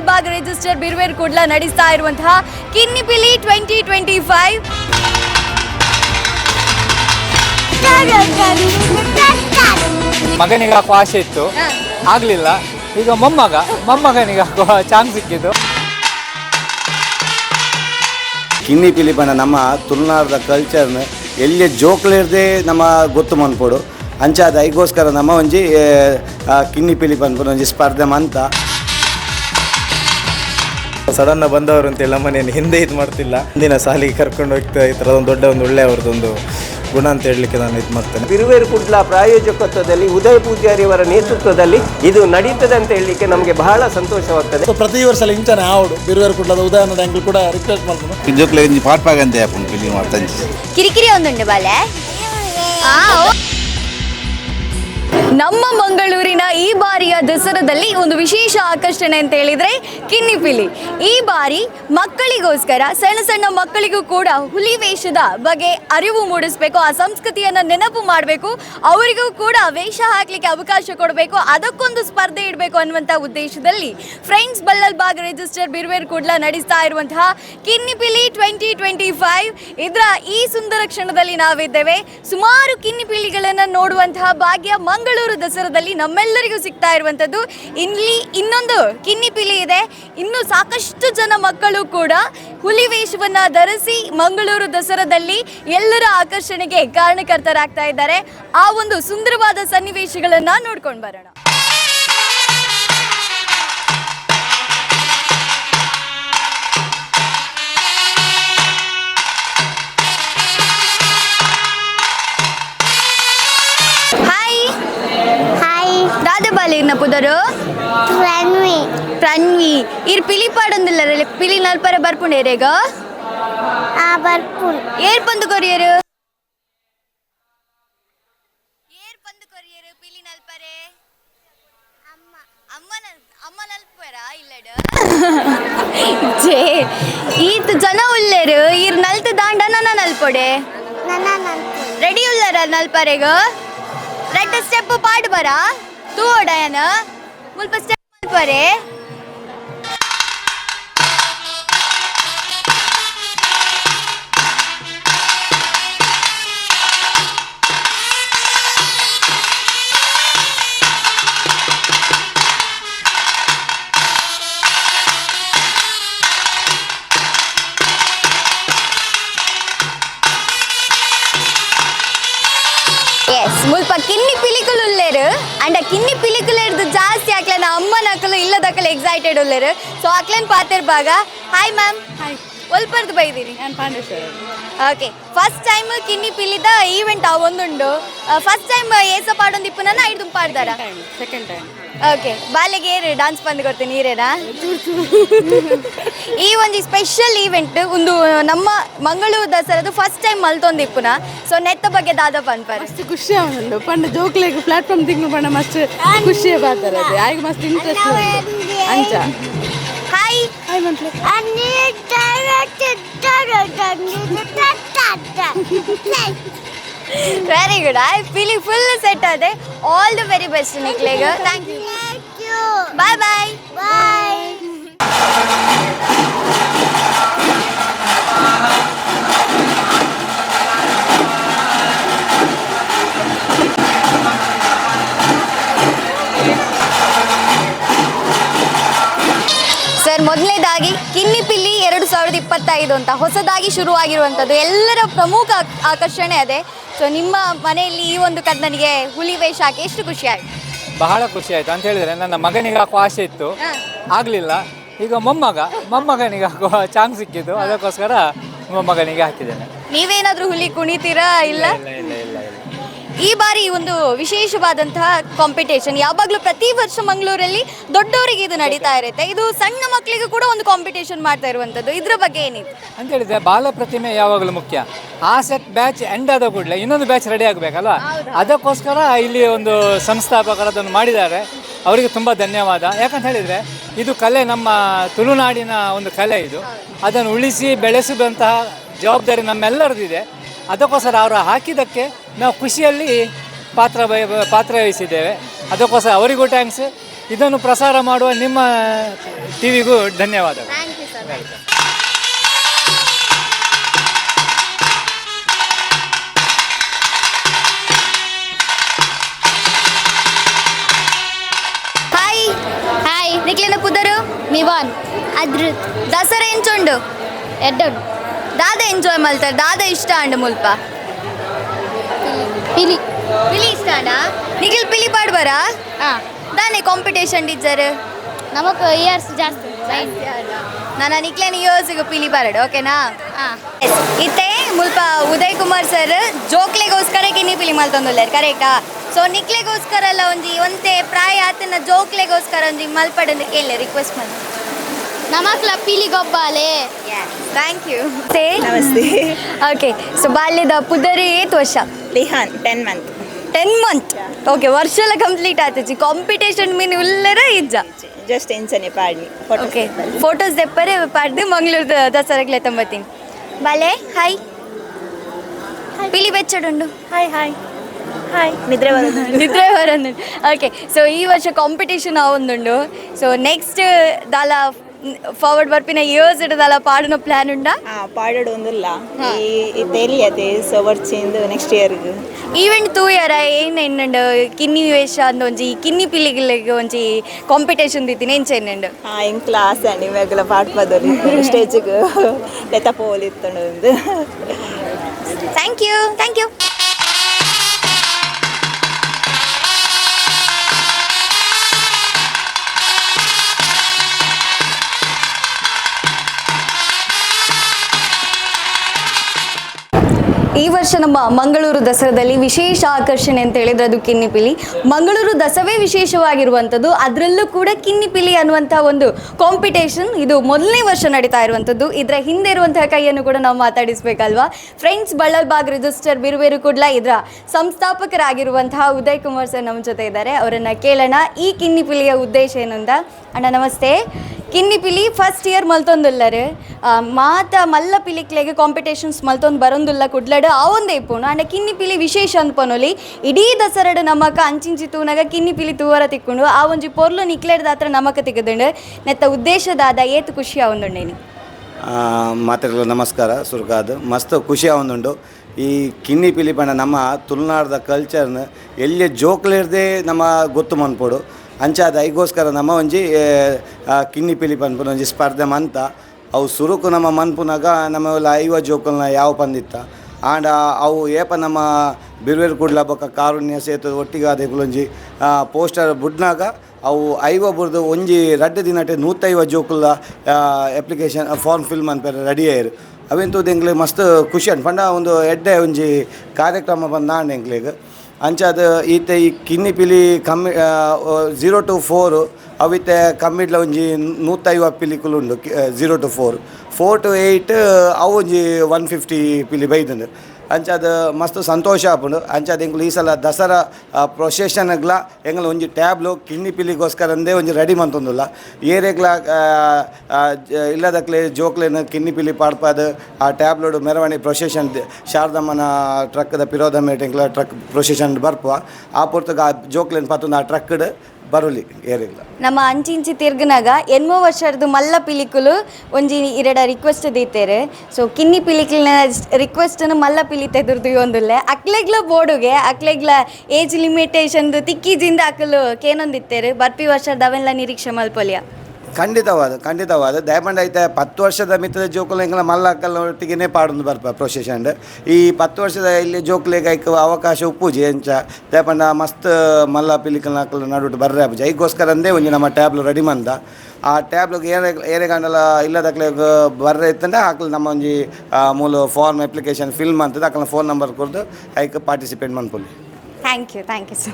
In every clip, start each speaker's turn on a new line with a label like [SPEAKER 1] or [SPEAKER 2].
[SPEAKER 1] ಬಲ್ಲಲ್ Bagh register ಬಿರ್ವೇರ್ Kudla ನಡೆಸ್ತಾ ಇರುವಂತಹ ಕಿನ್ನಿಪಿಲಿ twenty twenty five.
[SPEAKER 2] ಮಗನಿಗೆ ಹಾಕುವ ಆಸೆ ಇತ್ತು. ಆಗ್ಲಿಲ್ಲ. ಈಗ ಮೊಮ್ಮಗ ಮೊಮ್ಮಗನಿಗೆ ಹಾಕುವ ಚಾನ್ಸ್ ಸಿಕ್ಕಿದ್ದು.
[SPEAKER 3] ಕಿನ್ನಿ ಪಿಲಿಪನ ನಮ್ಮ ತುಳುನಾಡದ ಕಲ್ಚರ್ನ ಎಲ್ಲಿ ಜೋಕ್ಲಿರ್ದೆ ನಮ್ಮ ಗೊತ್ತು ಮನ್ಪೋಡು. ಅಂಚಾದ ಐಗೋಸ್ಕರ ನಮ್ಮ ಒಂಜಿ ಕಿನ್ನಿ ಪಿಲಿ ಬಂದ್ಬಿಡು ಒಂಜಿ ಸ್ಪರ್ಧೆ ಮಂತ.
[SPEAKER 4] ಸಡನ್ನ ಬಂದವರು ಅಂತೇಳಿ ನಮ್ಮನೇನು ಹಿಂದೆ ಇದು ಮಾಡ್ತಿಲ್ಲ. ಹಿಂದಿನ ಸಾಲಿಗೆ ಕರ್ಕೊಂಡು ಹೋಗ್ತಾ ಈ ತರ ಒಂದು ದೊಡ್ಡ ಒಂದು ಒಳ್ಳೆಯ ಅವ್ರದ್ದೊಂದು ಗುಣ ಅಂತ ಹೇಳಲಿಕ್ಕೆ ನಾನು ಇದು ಮಾಡ್ತೇನೆ.
[SPEAKER 5] ಬಿರುವೇರು ಕುಡ್ಲ ಪ್ರಾಯೋಜಕತ್ವದಲ್ಲಿ ಉದಯ ಪೂಜಾರಿಯವರ ನೇತೃತ್ವದಲ್ಲಿ ಇದು ನಡೀತದೆ ಅಂತ ಹೇಳಲಿಕ್ಕೆ ನಮಗೆ ಬಹಳ ಸಂತೋಷವಾಗ್ತದೆ.
[SPEAKER 6] ಸೊ ಪ್ರತಿ ವರ್ಷ ಇಂಚನೆ ಆವಡು ಬಿರುವೇರು ಕುಡ್ಲದ ಉದಯನ ಆಂಗ್ಲ್ ಕೂಡ ರಿಕ್ವೆಸ್ಟ್ ಮಾಡ್ತೀನಿ.
[SPEAKER 7] ಪಾಟ್ ಒಂಜಿ ಪಾಗಂತೆ ಆಪುಂಡು ಮಾಡ್ತಾ ಮಾಡ್ತಂಜಿ
[SPEAKER 1] ಕಿರಿಕಿರಿ ಒಂದುಂಡು ಬಾಲೆ. ಆ, ಓ. ನಮ್ಮ ಮಂಗಳೂರಿನ ಈ ಬಾರಿಯ ದಸರಾದಲ್ಲಿ ಒಂದು ವಿಶೇಷ ಆಕರ್ಷಣೆ ಅಂತ ಹೇಳಿದ್ರೆ ಕಿನ್ನಿಪಿಲಿ. ಈ ಬಾರಿ ಮಕ್ಕಳಿಗೋಸ್ಕರ, ಸಣ್ಣ ಸಣ್ಣ ಮಕ್ಕಳಿಗೂ ಕೂಡ ಹುಲಿ ವೇಷದ ಬಗ್ಗೆ ಅರಿವು ಮೂಡಿಸ್ಬೇಕು, ಆ ಸಂಸ್ಕೃತಿಯನ್ನ ನೆನಪು ಮಾಡಬೇಕು, ಅವರಿಗೂ ಕೂಡ ವೇಷ ಹಾಕ್ಲಿಕ್ಕೆ ಅವಕಾಶ ಕೊಡಬೇಕು, ಅದಕ್ಕೊಂದು ಸ್ಪರ್ಧೆ ಇಡಬೇಕು ಅನ್ನುವಂಥ ಉದ್ದೇಶದಲ್ಲಿ ಫ್ರೆಂಡ್ಸ್ ಬಲ್ಲಲ್ ಬಾಗ್ ರಿಜಿಸ್ಟರ್ ಬಿರ್ವೇರ್ ಕೂಡ್ಲ ನಡೆಸ್ತಾ ಇರುವಂತಹ ಕಿನ್ನಿಪಿಲಿ ಟ್ವೆಂಟಿ ಟ್ವೆಂಟಿ ಫೈವ್. ಇದರ ಈ ಸುಂದರ ಕ್ಷಣದಲ್ಲಿ ನಾವಿದ್ದೇವೆ. ಸುಮಾರು ಕಿನ್ನಿಪಿಲಿಗಳನ್ನು ನೋಡುವಂತಹ ಭಾಗ್ಯ ಮಂಗಳೂರು ದಸರಾದಲ್ಲಿ ನಮ್ಮೆಲ್ಲರಿಗೂ ಸಿಗ್ತಾ ಇರುವಂಥದ್ದು. ಇಲ್ಲಿ ಇನ್ನೊಂದು ಕಿನ್ನಿಪಿಲಿ ಇದೆ. ಇನ್ನು ಸಾಕಷ್ಟು ಜನ ಮಕ್ಕಳು ಕೂಡ ಹುಲಿ ವೇಷವನ್ನ ಧರಿಸಿ ಮಂಗಳೂರು ದಸರಾದಲ್ಲಿ ಎಲ್ಲರ ಆಕರ್ಷಣೆಗೆ ಕಾರಣಕರ್ತರಾಗ್ತಾ ಇದ್ದಾರೆ. ಆ ಒಂದು ಸುಂದರವಾದ ಸನ್ನಿವೇಶಗಳನ್ನ ನೋಡ್ಕೊಂಡು ಬರೋಣ. ಇರ್ ಪಿಲಿ ಪಾಡೊಂದಿಲ್ಲ ಪಿಲಿ ನಲ್ಪರ ಬರ್ಪುಂಡೇರೇಗ
[SPEAKER 8] ಆ ಬರ್ಪು
[SPEAKER 1] ಏರ್ ಪಂದು ಕೊರಿಯರು? ಏರ್ ಪಂದು ಕೊರಿಯರು ಪಿಲಿ ನಲ್ಪರೆ?
[SPEAKER 8] ಅಮ್ಮ.
[SPEAKER 1] ಅಮ್ಮ ನಲ್- ಅಮ್ಮ ನಲ್ಪರ? ಇಲ್ಲಡ ಜೇ ಈತ್ ಜನ ಉಳ್ಳೇರು ಇರ್ ನಲ್ತ್ ದಾಂಡ ನನ್ನ ನಲ್ಪೊಡೆ.
[SPEAKER 8] ನನ್ನ ನಂತು
[SPEAKER 1] ರೆಡಿ ಉಳ್ಳರ ನಲ್ಪರೆಗ? ರೆಡ್ ಸ್ಟೆಪ್ ಪಾಡ್ ಬರ ತೂ ಓಡಯನ ಮುಲ್ಪ ಸ್ಟೆಪ್ ಮಲ್ಪರೆ ಎಸ್ ಮುಲ್ಪ ಕಿನ್ನಿ ಪಿಲಿಕುಲು ಉಲ್ಲೇರು ಅಂಡ ಕಿನ್ನಿ ಪಿಲಿಕುಲು ಹಿಡ್ದು ಜಾಸ್ತಿ ಆಕ್ಲನ ಅಮ್ಮ ನಕಲು ಇಲ್ಲದಕ್ಕಲು ಎಕ್ಸೈಟೆಡ್ ಉಲ್ಲೇರು ಸೊ ಆಕ್ಲನ್ ಪಾತಿರ್ಬಾಗ ಹಾಯ್ ಮ್ಯಾಮ್ ಹಾಯ್ ಒಲ್ಪರ್ದು ಬೈದಿರಿ
[SPEAKER 9] ನಾನು ಪಾಂಡೇಶ್ವರ
[SPEAKER 1] ಓಕೆ ಫಸ್ಟ್ ಟೈಮ್ ಕಿನ್ನಿ ಪಿಲಿದ ಈವೆಂಟ್ ಆ ಒಂದುಂಡು ಫಸ್ಟ್ ಟೈಮ್ ಏಸ ಪಾಡೊಂದು ಇಪ್ಪುನ ಐದು ಪಾಡ್ದಾರ
[SPEAKER 9] ಟೈಮ್ ಸೆಕೆಂಡ್ ಟೈಮ್
[SPEAKER 1] ಓಕೆ ಬಾಲೆಗೆ ಏರು ಡಾನ್ಸ್ ಬಂದು ಕೊಡ್ತೀನಿ ನೀರೇನಾ ಈ ಒಂದು ಸ್ಪೆಷಲ್ ಈವೆಂಟ್ ಒಂದು ನಮ್ಮ ಮಂಗಳೂರು ದಸರಾದು ಫಸ್ಟ್ ಟೈಮ್ ಮಲ್ತೊಂದು ಇಪ್ಪುನ ಸೊ ನೆತ್ತ ಬಗ್ಗೆ ದಾದ ಪನ್ಪರ್
[SPEAKER 9] ಮಸ್ತ್ ಖುಷಿ ಅವನು ಪಂಡ ಜೋಕ್ಲೆಗ್ ಪ್ಲಾಟ್ಫಾರ್ಮ್ ತಿಂಗ್ ಪಂಡ ಮಸ್ತ್ ಖುಷಿ ಬಾತಾರೆ ಅದು. ಆಯ್ಕೆ ಮಸ್ತ್ ಇಂಟ್ರೆಸ್ಟ್ ಅಂಚ
[SPEAKER 1] ಹಾಯ್
[SPEAKER 9] ಹಾಯ್ ಮಂತ್ಲೆ.
[SPEAKER 8] ಅನ್ನಿ
[SPEAKER 1] very good I feeling full set ಅದೇ all the very best ನಿಕ್ಲೇಗ thank you bye bye
[SPEAKER 8] bye
[SPEAKER 1] sir ಮೊದಲನೇದಾಗಿ ಕಿನ್ನಿ ಪಿಲ್ಲಿ ಎರಡು ಸಾವಿರದ ಇಪ್ಪತ್ತೈದು ಅಂತ ಹೊಸದಾಗಿ ಶುರುವಾಗಿರುವಂಥದ್ದು. ಎಲ್ಲರ ಪ್ರಮುಖ ಆಕರ್ಷಣೆ ಅದೇ. ಸೊ ನಿಮ್ಮ ಮನೆಯಲ್ಲಿ ಈ ಒಂದು ಕರ್ಣನಿಗೆ ಹುಲಿ ವೇಷ ಹಾಕಿ ಎಷ್ಟು ಖುಷಿ ಆಯ್ತು
[SPEAKER 2] ಬಹಳ ಖುಷಿ ಆಯ್ತು ಅಂತ ಹೇಳಿದ್ರೆ ನನ್ನ ಮಗನಿಗೆ ಹಾಕುವ ಆಸೆ ಇತ್ತು. ಆಗ್ಲಿಲ್ಲ. ಈಗ ಮೊಮ್ಮಗ ಮೊಮ್ಮಗನಿಗೆ ಹಾಕುವ ಚಾನ್ಸ್ ಸಿಕ್ಕಿದ್ದು. ಅದಕ್ಕೋಸ್ಕರ ಮೊಮ್ಮಗನಿಗೆ ಹಾಕಿದ್ದೇನೆ.
[SPEAKER 1] ನೀವೇನಾದ್ರೂ ಹುಲಿ ಕುಣಿತೀರಾ ಇಲ್ಲ
[SPEAKER 2] ಇಲ್ಲ ಇಲ್ಲ ಇಲ್ಲ.
[SPEAKER 1] ಈ ಬಾರಿ ಒಂದು ವಿಶೇಷವಾದಂತಹ ಕಾಂಪಿಟೇಷನ್ ಯಾವಾಗಲೂ ಪ್ರತಿ ವರ್ಷ ಮಂಗಳೂರಲ್ಲಿ ದೊಡ್ಡವರಿಗೆ ಇದು ನಡೀತಾ ಇರುತ್ತೆ. ಇದು ಸಣ್ಣ ಮಕ್ಕಳಿಗೂ ಕೂಡ ಒಂದು ಕಾಂಪಿಟೇಷನ್ ಮಾಡ್ತಾ ಇರುವಂಥದ್ದು. ಇದ್ರ ಬಗ್ಗೆ ಏನಿದೆ
[SPEAKER 2] ಅಂತ ಹೇಳಿದ್ರೆ ಬಾಲ ಪ್ರತಿಮೆ ಯಾವಾಗಲೂ ಮುಖ್ಯ. ಆ ಸೆಟ್ ಬ್ಯಾಚ್ ಎಂಡ್ ಆದ ಕೂಡಲೇ ಇನ್ನೊಂದು ಬ್ಯಾಚ್ ರೆಡಿ ಆಗಬೇಕಲ್ವ? ಅದಕ್ಕೋಸ್ಕರ ಇಲ್ಲಿ ಒಂದು ಸಂಸ್ಥಾಪಕರು ಅದನ್ನು ಮಾಡಿದ್ದಾರೆ. ಅವರಿಗೆ ತುಂಬ ಧನ್ಯವಾದ. ಯಾಕಂತ ಹೇಳಿದರೆ ಇದು ಕಲೆ ನಮ್ಮ ತುಳುನಾಡಿನ ಒಂದು ಕಲೆ ಇದು. ಅದನ್ನು ಉಳಿಸಿ ಬೆಳೆಸಿದಂತಹ ಜವಾಬ್ದಾರಿ ನಮ್ಮೆಲ್ಲರದಿದೆ. ಅದಕ್ಕೋಸ್ಕರ ಅವರು ಹಾಕಿದ್ದಕ್ಕೆ ನಾವು ಖುಷಿಯಲ್ಲಿ ಪಾತ್ರ ಪಾತ್ರ ವಹಿಸಿದ್ದೇವೆ. ಅದಕ್ಕೋಸ್ಕರ ಅವರಿಗೂ ಥ್ಯಾಂಕ್ಸ್ ಇದನ್ನು ಪ್ರಸಾರ ಮಾಡುವ ನಿಮ್ಮ ಟಿವಿಗೂ
[SPEAKER 1] ಧನ್ಯವಾದ ಹಾಯ್ ಹಾಯ್ ಪುದರು ನಿವಾನ್
[SPEAKER 8] ಅದ್ರ
[SPEAKER 1] ದಸರಾ ಎಂಚುಂಡು
[SPEAKER 8] ಎಡ್ಡ
[SPEAKER 1] ದಾದ ಎಂಜಾಯ್ ಮಾಡ್ತಾರೆ. ದಾದ ಇಷ್ಟ ಅಂಡ ಮುಲ್ಪ.
[SPEAKER 8] ಪಿಲಿ
[SPEAKER 1] ಪಿಲಿ ಇಷ್ಟಾನಾ? ನಿಖಿಲ್ ಪಿಲಿ ಪಾಡ್ಬಾರ?
[SPEAKER 8] ಹಾಂ.
[SPEAKER 1] ದಾನೆ ಕಾಂಪಿಟೇಷನ್ ಟೀಚರ್
[SPEAKER 8] ನಮಕ್ ಇಯರ್ಸ್ ಜಾಸ್ತಿ
[SPEAKER 1] ನಾನು ನಿಕ್ಲೇನ ಗೆ ಪಿಲಿ ಬಾರಡು ಓಕೆನಾ
[SPEAKER 8] ಹಾಂ.
[SPEAKER 1] ಇತ್ತೆ ಮುಲ್ಪ ಉದಯ್ ಕುಮಾರ್ ಸರ್ ಜೋಕ್ಲೆಗೋಸ್ಕರ ಕಿನ್ನಿ ಪಿಲಿ ಮಲ್ತೊಂದುಲ್ಲೇರು ಕರೆಕ್ಟಾ ಸೊ ನಿಕ್ಲೆಗೋಸ್ಕರ ಅಲ್ಲ ಒಂಜಿ ಒಂತೆ ಪ್ರಾಯ ಆತನ ಜೋಕ್ಲೆಗೋಸ್ಕರ ಒಂಜಿ ಮಲ್ಪಡಂದು ಕೇಳಿ ರಿಕ್ವೆಸ್ಟ್ ಮಾಡಿ
[SPEAKER 8] ನಮಕ್ಲ ಪಿಲಿ ಗೊಬ್ಬಾಲೆ.
[SPEAKER 1] Thank you say?
[SPEAKER 10] ನಮಸ್ತೆ.
[SPEAKER 1] ಓಕೆ ಸೊ ಬಾಲ್ಯದ ಪುದರಿ ಏತ್ ವರ್ಷ.
[SPEAKER 10] ಲಿಹಾನ್ ten month
[SPEAKER 1] ten month okay ವರ್ಷ ಎಲ್ಲ ಕಂಪ್ಲೀಟ್ ಆತಜಿ ಕಾಂಪಿಟೇಷನ್ ಮೀನ್ ಉಲ್ಲರ ಇಜ್ಜ?
[SPEAKER 10] ಜಸ್ಟ್ ಎಂಚನೆ ಪಾಡಿ
[SPEAKER 1] ಓಕೆ ಫೋಟೋಸ್ ದೆಪ್ಪರೆ. ಪಾಡ್ದು ಮಂಗಳೂರು ದಸರಾಗ್ಲೆ ತಂಬತ್ತೀನಿ. ಬಾಲೆ ಹಾಯ್. ಪಿಲಿ ಬೆಚ್ಚಡುಂಡು.
[SPEAKER 10] ಹಾಯ್ ಹಾಯ್ ಹಾಯ್ ನಿದ್ರೆ ಬರೋದು.
[SPEAKER 1] ನಿದ್ರೆ ಬರೋದು. ಓಕೆ ಸೊ ಈ ವರ್ಷ ಕಾಂಪಿಟೇಷನ್ ಆವೊಂದುಂಡು ಸೊ ನೆಕ್ಸ್ಟ್ ದಾಲ ಫಾರ್ವರ್ಡ್ ಬರ್ಪಿನ ಇಯರ್ಸ್ ಇಡದಲ್ಲ ಪಾಡಿನ ಪ್ಲಾನ್ ಉಂಡಾ
[SPEAKER 10] ಆ ಪಾಡೋಡು ಒಂದಿಲ್ಲ ಈ ಇದ್ದೆಲ್ಲಿ ಅದೇ ಸೊ ವರ್ಚಿಂದು ನೆಕ್ಸ್ಟ್ ಇಯರ್ಗೆ
[SPEAKER 1] ಈವೆಂಟ್ ತೂಯರ ಏನ್ ಎಣ್ಣಂಡು ಕಿನ್ನಿ ವೇಷ ಅಂದ ಒಂಜಿ ಕಿನ್ನಿ ಪಿಲ್ಲಿಗಳಿಗೆ ಒಂಜಿ ಕಾಂಪಿಟೇಷನ್ ದಿತ್ತಿನ ಎಂಚ ಎಣ್ಣಂಡು
[SPEAKER 10] ಆ ಹೆಂಗ್ ಕ್ಲಾಸ್ ಅಂಡ್ ಇವಾಗೆಲ್ಲ ಪಾಟ್ ಪದೋಲಿ ಸ್ಟೇಜಿಗೆ ಲೆತ್ತ ಪೋಲ್ ಇತ್ತಂಡು ಒಂದು
[SPEAKER 1] ಥ್ಯಾಂಕ್ ಯು ಥ್ಯಾಂಕ್ ಯು ಈ ವರ್ಷ ನಮ್ಮ ಮಂಗಳೂರು ದಸರಾದಲ್ಲಿ ವಿಶೇಷ ಆಕರ್ಷಣೆ ಅಂತ ಹೇಳಿದ್ರೆ ಅದು ಕಿನ್ನಿಪಿಲಿ. ಮಂಗಳೂರು ದಸವೇ ವಿಶೇಷವಾಗಿರುವಂಥದ್ದು, ಅದರಲ್ಲೂ ಕೂಡ ಕಿನ್ನಿಪಿಲಿ ಅನ್ನುವಂಥ ಒಂದು ಕಾಂಪಿಟೇಷನ್ ಇದು ಮೊದಲನೇ ವರ್ಷ ನಡೀತಾ ಇರುವಂಥದ್ದು. ಇದರ ಹಿಂದೆ ಇರುವಂತಹ ಕೈಯನ್ನು ಕೂಡ ನಾವು ಮಾತಾಡಿಸ್ಬೇಕಲ್ವಾ? ಫ್ರೆಂಡ್ಸ್ ಬಳ್ಳಲ್ಬಾಗ್ ರಿಜಿಸ್ಟರ್ ಬಿರುಬೇರು ಕೂಡ್ಲ ಇದರ ಸಂಸ್ಥಾಪಕರಾಗಿರುವಂತಹ ಉದಯ್ ಕುಮಾರ್ ಸರ್ ನಮ್ಮ ಜೊತೆ ಇದ್ದಾರೆ. ಅವರನ್ನು ಕೇಳೋಣ. ಈ ಕಿನ್ನಿಪಿಲಿಯ ಉದ್ದೇಶ ಏನು ಅಂತ ಅಣ್ಣ, ನಮಸ್ತೆ. ಕಿನ್ನಿಪಿಲಿ ಫಸ್ಟ್ ಇಯರ್ ಮಲ್ತೊಂದುಲ್ಲರು. ಮಾತ ಮಲ್ಲ ಪಿಲಿಕ್ಲೆಗೆ ಕಾಂಪಿಟೇಷನ್ಸ್ ಮಲ್ತೊಂದು ಬರೊಂದುಲ್ಲ ಕುಡ್ಲಡು ಅವೊಂದೇ ಅಂಡ ಕಿನ್ನಿ ಪಿಲಿ ವಿಶೇಷ ಅನ್ಪನೊಲಿ ಇಡೀ ದಸರಡು ನಮಕ ಅಂಚಿಂಚಿ ತೂನಗ ಕಿನ್ನಿ ಪಿಲಿ ತೂವರ ತಿಕ್ಕೊಂಡು, ಆ ಒಂಜಿ ಪೊರ್ಲು ನಿಕ್ಲೆಡ್ದ ಹತ್ರ ನಮಕ ತಿಕ್ಕದುಂಡು ನೆತ್ತ ಉದ್ದೇಶದಾದ ಏತ್ ಖುಷಿ ಆವೊಂದುಂಡೇನಿ.
[SPEAKER 3] ಮಾತೆಗಳು ನಮಸ್ಕಾರ, ಸುರ್ಗಾದ್. ಮಸ್ತ್ ಖುಷಿ ಆವೊಂದುಂಡು. ಈ ಕಿನ್ನಿ ಪಿಲಿ ಬಣ್ಣ ನಮ್ಮ ತುಳುನಾಡದ ಕಲ್ಚರ್ನ ಎಲ್ಲಿ ಜೋಕ್ಲಿರ್ದೆ ನಮ್ಮ ಗೊತ್ತು ಮನ್ಪೊಡು. ಅಂಚಾದ ಐಗೋಸ್ಕರ ನಮ್ಮ ಒಂಜಿ ಕಿನ್ನಿ ಪಿಲಿ ಪನ್ಪುನ ಒಂಜಿ ಸ್ಪರ್ಧೆ ಮಂತ. ಅವು ಸುರುಕು ನಮ್ಮ ಮನ್ಪುನಾಗ ನಮ್ಮ ಐವ ಜೋಕಲ್ನ ಯಾವ ಪಂದಿತ್ತ. ಆಂಡ ಅವು ಏಪ ನಮ್ಮ ಬಿರುವೇರು ಕುಡ್ಲ ಬೊಕ್ಕ ಕಾರುಣ್ಯ ಸೇತು ಒಟ್ಟಿಗೆ ಅದೇ ಕುಲೊಂಜಿ ಪೋಸ್ಟರ್ ಬುಡ್ನಾಗ ಅವು ಐವ ಬುರ್ದು ಒಂಜಿ ರಡ್ಡು ದಿನಟೆ ನೂತೈವ ಜೋಕುಲ್ಲ ಅಪ್ಲಿಕೇಶನ್ ಫಾರ್ಮ್ ಫಿಲ್ ಅನ್ಪೇರೆ ರೆಡಿ ಆಯ್ರು. ಅವೆಂತೂ ಎಂಗ್ಲಿಗೆ ಮಸ್ತ್ ಖುಷಿ ಅನ್ಪಂಡ ಒಂದು ಎಡ್ಡೆ ಒಂಜಿ ಕಾರ್ಯಕ್ರಮ ಬಂದ ಎಂಗ್ಲಿಗೆ. ಅಂಚಾದ ಈತೆ ಈ ಕಿನ್ನಿ ಪಿಲಿ ಕಮ್ಮಿ ಝೀರೋ ಟು ಫೋರು ಅವಿತೆ ಕಮ್ಮಿಡ್ಲ ಒಂಜಿ ನೂತೈವ ಪಿಲಿಕುಲು ಉಂಡು zero two four four two eight ಅವು ಒಂಜಿ ಒನ್ ಫಿಫ್ಟಿ ಪಿಲಿ ಬೈದಂಡು ಅಂಚಾದ ಮಸ್ತ್ ಸಂತೋಷ ಆಪುಂಡು. ಅಂಚಾದ ಎಂಗ್ಲು ಈ ಸಲ ದಸರಾ ಪ್ರೊಸೆಷನ್ಗ್ಲ ಎಂಗ್ಲ ಒಂಜಿ ಟ್ಯಾಬ್ಲು ಕಿನ್ನಿ ಪಿಲಿಗೋಸ್ಕರಂದೇ ಒಂಜಿ ರೆಡಿ ಮಂತೊಂದುಲ್ಲ. ಏರೆಗ್ಲ ಇಲ್ಲದಕ್ಲೆ ಜೋಕ್ಲೇನ ಕಿಡ್ನಿ ಪಿಲಿ ಪಾಡ್ಪಾದ, ಆ, ಟ್ಯಾಬ್ಲೋಡು ಮೆರವಣಿಗೆ ಪ್ರೊಸೆಷನ್ ಶಾರದಮ್ಮನ ಟ್ರಕ್ದ ಪಿರೋಧ ಮೇಟಿಂಗ್ಲ ಟ್ರಕ್ ಪ್ರೊಸೆಷನ್ ಬರ್ಪುವ. ಆ ಪೊರ್ತುಗ ಆ ಜೋಕ್ಲೇನ್ ಪತ್ತೊಂದು ಆ ಟ್ರಕ್ಡ್ ಬರುಲಿ ಏರಿಲ್ಲ
[SPEAKER 1] ನಮ್ಮ ಅಂಚಿಂಚಿ ತಿರ್ಗನಾಗ ಎನ್ಮೋ ವರ್ಷದ ಮಲ್ಲ ಪಿಲಿಕುಲು ಒಂಜಿ ಇರಡ ರಿಕ್ವೆಸ್ಟ್ ದೀತೇರೆ ಸೊ ಕಿನ್ನಿ ಪಿಲಿಕಲ್ನ ರಿಕ್ವೆಸ್ಟನ್ನು ಮಲ್ಲ ಪಿಲಿತೆ ದುರ್ದು ಒಂದುಲ್ಲೆ ಅಕ್ಲೆಗ್ಲ ಬೋರ್ಡುಗೆ, ಅಕ್ಲೆಗ್ಲ ಏಜ್ ಲಿಮಿಟೇಷನ್ ತಿಕ್ಕಿ ಜಿಂದ ಅಕಲು ಕೇನೊಂದಿತ್ತೇರು ಬರ್ಪಿ ವರ್ಷದ ಅವೆಲ್ಲ ನಿರೀಕ್ಷೆ ಮಲ್ಪೊಲಿಯ.
[SPEAKER 3] ಖಂಡಿತವಾದ ಖಂಡಿತವಾದ. ದಯಪಂಡ ಐತೆ, ಪತ್ತು ವರ್ಷದ ಮಿತ್ರದ ಜೋಕುಲು ಮಲ್ಲ ಮಲ್ಲಕ್ಕಲ್ಲ ಒಟ್ಟಿಗೆ ಪಾಡೊಂದು ಬರ್ಪ ಪ್ರೊಸೆಷನ್ ಈ ಪತ್ತು ವರ್ಷದ ಇಲ್ಲಿ ಐಕ ಅವಕಾಶ ಉಪ್ಪುಜಿ ಎಂಚ ದಯಪಂಡ ಮಸ್ತ್ ಮಲ್ಲ ಪಿಲಿಕಲ್ ನಾಕಲ್ ನಡು ಬರ್ರೆ ಅಪ್ಪುಜಿ ಐಗೋಸ್ಕರ ಅಂದೇ ಒಂಜಿ ನಮ್ಮ ಟ್ಯಾಬ್ಲು ರೆಡಿ ಮಂದ. ಆ ಟ್ಯಾಬ್ಲಿಗೆ ಏನೇ ಕಂಡಲ್ಲ ಇಲ್ಲದಕ್ಕೆ ಬರ್ರೆ ಇತ್ತಂದ್ರೆ ಆಕಲ್ ನಮ್ಮ ಒಂಜಿ ಮೂಲ ಫಾರ್ಮ್ ಅಪ್ಲಿಕೇಶನ್ ಫಿಲ್ ಮಾಡ್ತದೆ ಆಕಲ ಫೋನ್ ನಂಬರ್ ಕೊಡ್ದು ಐಕ್ ಪಾರ್ಟಿಸಿಪೇಟ್ ಮಾಡ್ಕೊಳ್ಳಿ
[SPEAKER 1] thank you thank you so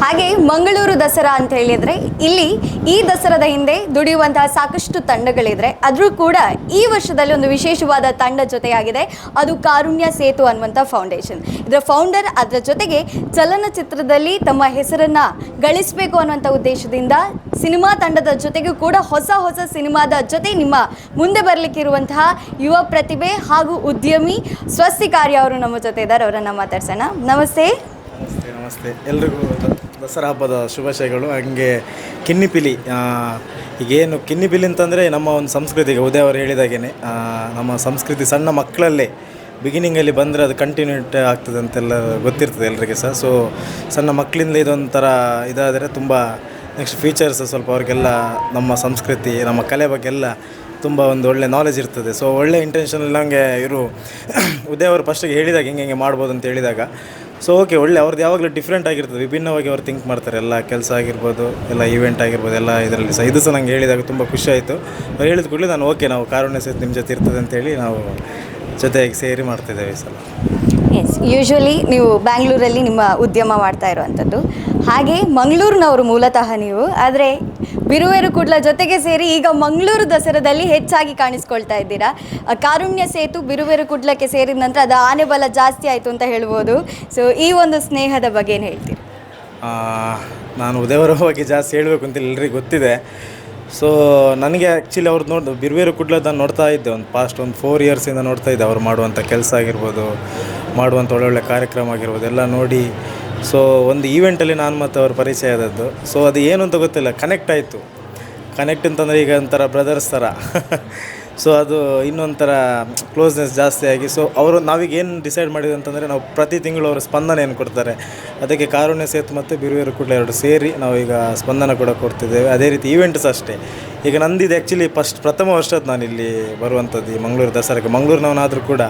[SPEAKER 1] ಹಾಗೆ ಮಂಗಳೂರು ದಸರಾ ಅಂತ ಹೇಳಿದ್ರೆ ಇಲ್ಲಿ ಈ ದಸರಾದ ಹಿಂದೆ ದುಡಿಯುವಂತಹ ಸಾಕಷ್ಟು ತಂಡಗಳಿದ್ರೆ ಆದರೂ ಕೂಡ ಈ ವರ್ಷದಲ್ಲಿ ಒಂದು ವಿಶೇಷವಾದ ತಂಡ ಜೊತೆಯಾಗಿದೆ. ಅದು ಕಾರುಣ್ಯ ಸೇತು ಅನ್ನುವಂಥ ಫೌಂಡೇಶನ್ ಇದರ ಫೌಂಡರ್ ಅದರ ಜೊತೆಗೆ ಚಲನಚಿತ್ರದಲ್ಲಿ ತಮ್ಮ ಹೆಸರನ್ನ ಗಳಿಸಬೇಕು ಅನ್ನುವಂಥ ಉದ್ದೇಶದಿಂದ ಸಿನಿಮಾ ತಂಡದ ಜೊತೆಗೂ ಕೂಡ ಹೊಸ ಹೊಸ ಸಿನಿಮಾದ ಜೊತೆ ನಿಮ್ಮ ಮುಂದೆ ಬರಲಿಕ್ಕಿರುವಂತಹ ಯುವ ಪ್ರತಿಭೆ ಹಾಗೂ ಉದ್ಯಮಿ ಸ್ವಸ್ತಿಕಾರ್ಯ ಅವರು ನಮ್ಮ ಜೊತೆ ಇದ್ದಾರೆ. ಅವರನ್ನು ಮಾತಾಡ್ಸೋಣ. ನಮಸ್ತೆ.
[SPEAKER 4] ನಮಸ್ತೆ ನಮಸ್ತೆ. ಎಲ್ರಿಗೂ ದಸರಾ ಹಬ್ಬದ ಶುಭಾಶಯಗಳು. ಹಾಗೆ ಕಿನ್ನಿಪಿಲಿ ಈಗ ಈಗೇನು ಕಿನ್ನಿಪಿಲಿ ಅಂತಂದರೆ ನಮ್ಮ ಒಂದು ಸಂಸ್ಕೃತಿಗೆ ಉದಯ ಅವರು ಹೇಳಿದಾಗೇನೆ. ನಮ್ಮ ಸಂಸ್ಕೃತಿ ಸಣ್ಣ ಮಕ್ಕಳಲ್ಲೇ ಬಿಗಿನಿಂಗಲ್ಲಿ ಬಂದರೆ ಅದು ಕಂಟಿನ್ಯೂಟ್ ಆಗ್ತದೆ ಅಂತೆಲ್ಲ ಗೊತ್ತಿರ್ತದೆ ಎಲ್ರಿಗೆ ಸಹ. ಸೊ ಸಣ್ಣ ಮಕ್ಕಳಿಂದ ಇದೊಂಥರ ಇದಾದರೆ ತುಂಬ ನೆಕ್ಸ್ಟ್ ಫ್ಯೂಚರ್ಸ್ ಸ್ವಲ್ಪ ಅವ್ರಿಗೆಲ್ಲ ನಮ್ಮ ಸಂಸ್ಕೃತಿ, ನಮ್ಮ ಕಲೆ ಬಗ್ಗೆ ಎಲ್ಲ ತುಂಬ ಒಂದು ಒಳ್ಳೆ ನಾಲೆಜ್ ಇರ್ತದೆ. ಸೊ ಒಳ್ಳೆ ಇಂಟೆನ್ಷನ್ ನನಗೆ ಇವರು ಉದಯ ಅವರು ಫಸ್ಟಿಗೆ ಹೇಳಿದಾಗ, ಹಿಂಗೆ ಹಿಂಗೆ ಮಾಡ್ಬೋದು ಅಂತ ಹೇಳಿದಾಗ. ಸೊ ಓಕೆ ಒಳ್ಳೆ ಅವ್ರದ್ದು ಯಾವಾಗಲೂ ಡಿಫ್ರೆಂಟ್ ಆಗಿರ್ತದೆ. ವಿಭಿನ್ನವಾಗಿ ಅವ್ರು ಥಿಂಕ್ ಮಾಡ್ತಾರೆ. ಎಲ್ಲ ಕೆಲಸ ಆಗಿರ್ಬೋದು, ಎಲ್ಲ ಈವೆಂಟ್ ಆಗಿರ್ಬೋದು, ಎಲ್ಲ ಇದರಲ್ಲಿ ಸಹ. ಇದು ಸಹ ನಂಗೆ ಹೇಳಿದಾಗ ತುಂಬ ಖುಷಿ ಆಯಿತು. ಅವ್ರು ಹೇಳಿದ ಕೂಡಲೇ ನಾನು ಓಕೆ ನಾವು ಕಾರುಣ್ಯ ಸೇತು ನಿಮ್ಮ ಜೊತೆ ಇರ್ತದೆ ಅಂತೇಳಿ ನಾವು ಜೊತೆಯಾಗಿ ಸೇರಿ ಮಾಡ್ತಿದ್ದೇವೆ ಈ ಸಲ.
[SPEAKER 1] ಎಸ್ ಯೂಶ್ವಲಿ ನೀವು ಬ್ಯಾಂಗ್ಳೂರಲ್ಲಿ ನಿಮ್ಮ ಉದ್ಯಮ ಮಾಡ್ತಾ ಇರುವಂಥದ್ದು. ಹಾಗೆ ಮಂಗಳೂರಿನವರು ಮೂಲತಃ ನೀವು. ಆದರೆ ಬಿರುವೇರು ಕುಡ್ಲ ಜೊತೆಗೆ ಸೇರಿ ಈಗ ಮಂಗಳೂರು ದಸರಾದಲ್ಲಿ ಹೆಚ್ಚಾಗಿ ಕಾಣಿಸ್ಕೊಳ್ತಾ ಇದ್ದೀರಾ. ಕಾರುಣ್ಯ ಸೇತು ಬಿರುವೇರು ಕುಡ್ಲಕ್ಕೆ ಸೇರಿದ ನಂತರ ಅದು ಆನೆ ಬಲ ಜಾಸ್ತಿ ಆಯಿತು ಅಂತ ಹೇಳ್ಬೋದು. ಸೊ ಈ ಒಂದು ಸ್ನೇಹದ ಬಗ್ಗೆ ಏನು ಹೇಳ್ತೀರಿ?
[SPEAKER 4] ನಾನು ಉದಯವರ ಬಗ್ಗೆ ಜಾಸ್ತಿ ಹೇಳಬೇಕು ಅಂತ ಎಲ್ಲರಿಗೂ ಗೊತ್ತಿದೆ. ಸೊ ನನಗೆ ಆ್ಯಕ್ಚುಲಿ ಅವ್ರು ನೋಡಿ, ಬಿರುವೇರು ಕುಡ್ಲದ ನೋಡ್ತಾ ಇದ್ದೆ. ಒಂದು ಪಾಸ್ಟ್ ಒಂದು ಫೋರ್ ಇಯರ್ಸಿಂದ ನೋಡ್ತಾ ಇದ್ದೆ. ಅವ್ರು ಮಾಡುವಂಥ ಕೆಲಸ ಆಗಿರ್ಬೋದು ಮಾಡುವಂಥ ಒಳ್ಳೊಳ್ಳೆ ಕಾರ್ಯಕ್ರಮ ಆಗಿರ್ಬೋದು, ಎಲ್ಲ ನೋಡಿ ಸೊ ಒಂದು ಈವೆಂಟಲ್ಲಿ ನಾನು ಮತ್ತು ಅವ್ರ ಪರಿಚಯ ಆದದ್ದು. ಸೊ ಅದು ಏನು ಅಂತ ಗೊತ್ತಿಲ್ಲ. ಕನೆಕ್ಟ್ ಆಯಿತು. ಕನೆಕ್ಟ್ ಅಂತಂದರೆ ಈಗ ಒಂಥರ ಬ್ರದರ್ಸ್ ಥರ ಸೊ ಅದು ಇನ್ನೊಂಥರ ಕ್ಲೋಸ್ನೆಸ್ ಜಾಸ್ತಿ ಆಗಿ. ಸೊ ಅವರು ನಾವೀಗ ಏನು ಡಿಸೈಡ್ ಮಾಡಿದೆ ಅಂತಂದರೆ ನಾವು ಪ್ರತಿ ತಿಂಗಳು ಅವರು ಏನು ಕೊಡ್ತಾರೆ. ಅದಕ್ಕೆ ಕಾರುಣ್ಯ ಸೇತು ಮತ್ತು ಬಿರುವೇರು ಕೂಡ ಎರಡು ಸೇರಿ ನಾವು ಈಗ ಸ್ಪಂದನ ಕೂಡ ಕೊಡ್ತಿದ್ದೇವೆ. ಅದೇ ರೀತಿ ಈವೆಂಟ್ಸ್ ಅಷ್ಟೇ. ಈಗ ನಂದಿದೆ ಆ್ಯಕ್ಚುಲಿ ಫಸ್ಟ್ ಪ್ರಥಮ ವರ್ಷದ ನಾನು ಇಲ್ಲಿ ಬರುವಂಥದ್ದು ಈ ಮಂಗಳೂರು ದಸರಾಗೆ ಮಂಗಳೂರಿನವನಾದರೂ ಕೂಡ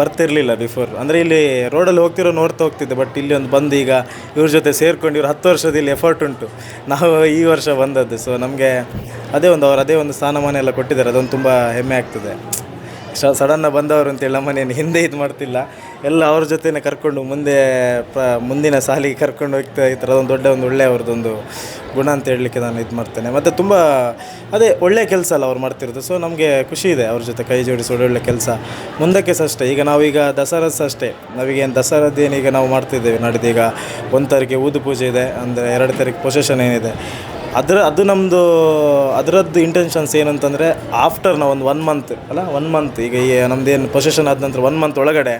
[SPEAKER 4] ಬರ್ತಿರಲಿಲ್ಲ ಬಿಫೋರ್ ಅಂದರೆ ಇಲ್ಲಿ ರೋಡಲ್ಲಿ ಹೋಗ್ತಿರೋ ನೋಡ್ತಾ ಹೋಗ್ತಿದ್ದೆ ಬಟ್ ಇಲ್ಲಿ ಒಂದು ಬಂದು ಈಗ ಇವ್ರ ಜೊತೆ ಸೇರ್ಕೊಂಡು ಇವ್ರು ಹತ್ತು ವರ್ಷದ ಇಲ್ಲಿ ಎಫರ್ಟ್ ಉಂಟು. ನಾವು ಈ ವರ್ಷ ಬಂದದ್ದು ಸೊ ನಮಗೆ ಅದೇ ಒಂದು ಅವ್ರು ಅದೇ ಒಂದು ಸ್ಥಾನಮಾನ ಎಲ್ಲ ಕೊಟ್ಟಿದ್ದಾರೆ, ಅದೊಂದು ತುಂಬ ಹೆಮ್ಮೆ ಆಗ್ತದೆ. ಸ ಸಡನ್ನ ಬಂದವರು ಅಂತೇಳಿ ನಮ್ಮನೇನು ಹಿಂದೆ ಇದು ಮಾಡ್ತಿಲ್ಲ. ಎಲ್ಲ ಅವ್ರ ಜೊತೆನೇ ಕರ್ಕೊಂಡು ಮುಂದೆ ಪ್ರ ಮುಂದಿನ ಸಾಲಿಗೆ ಕರ್ಕೊಂಡು ಹೋಗ್ತಾ ಈ ಥರ ಒಂದು ದೊಡ್ಡ, ಒಂದು ಒಳ್ಳೆಯ ಅವ್ರದ್ದೊಂದು ಗುಣ ಅಂತ ಹೇಳಲಿಕ್ಕೆ ನಾನು ಇದು ಮಾಡ್ತೇನೆ. ಮತ್ತು ತುಂಬ ಅದೇ ಒಳ್ಳೆಯ ಕೆಲಸ ಅಲ್ಲ ಅವ್ರು ಮಾಡ್ತಿರೋದು. ಸೊ ನಮಗೆ ಖುಷಿ ಇದೆ ಅವ್ರ ಜೊತೆ ಕೈ ಜೋಡಿಸಿ ಒಳ್ಳೊಳ್ಳೆ ಕೆಲಸ. ಮುಂದಕ್ಕೆ ಸಹ ಅಷ್ಟೇ ಈಗ ನಾವೀಗ ದಸರಾ ಸಹ ಅಷ್ಟೇ ನಾವೀಗೇನು ಈಗ ನಾವು ಮಾಡ್ತಿದ್ದೇವೆ ನಡೆದೀಗ ಒಂದು ತಾರೀಕಿಗೆ ಊದು ಪೂಜೆ ಇದೆ, ಅಂದರೆ ಎರಡು ತಾರೀಕು ಪೊಸೆಷನ್ ಏನಿದೆ. ಅದರ, ಅದು ನಮ್ಮದು ಅದರದ್ದು ಇಂಟೆನ್ಷನ್ಸ್ ಏನಂತಂದರೆ ಆಫ್ಟರ್ ನಾವು ಒಂದು ಒನ್ ಮಂತ್ ಅಲ್ಲ ಒನ್ ಮಂತ್ ಈಗ ಈ ನಮ್ಮದೇನು ಪೊಸೆಷನ್ ಆದ ನಂತರ ಒನ್ ಮಂತ್ ಒಳಗಡೆ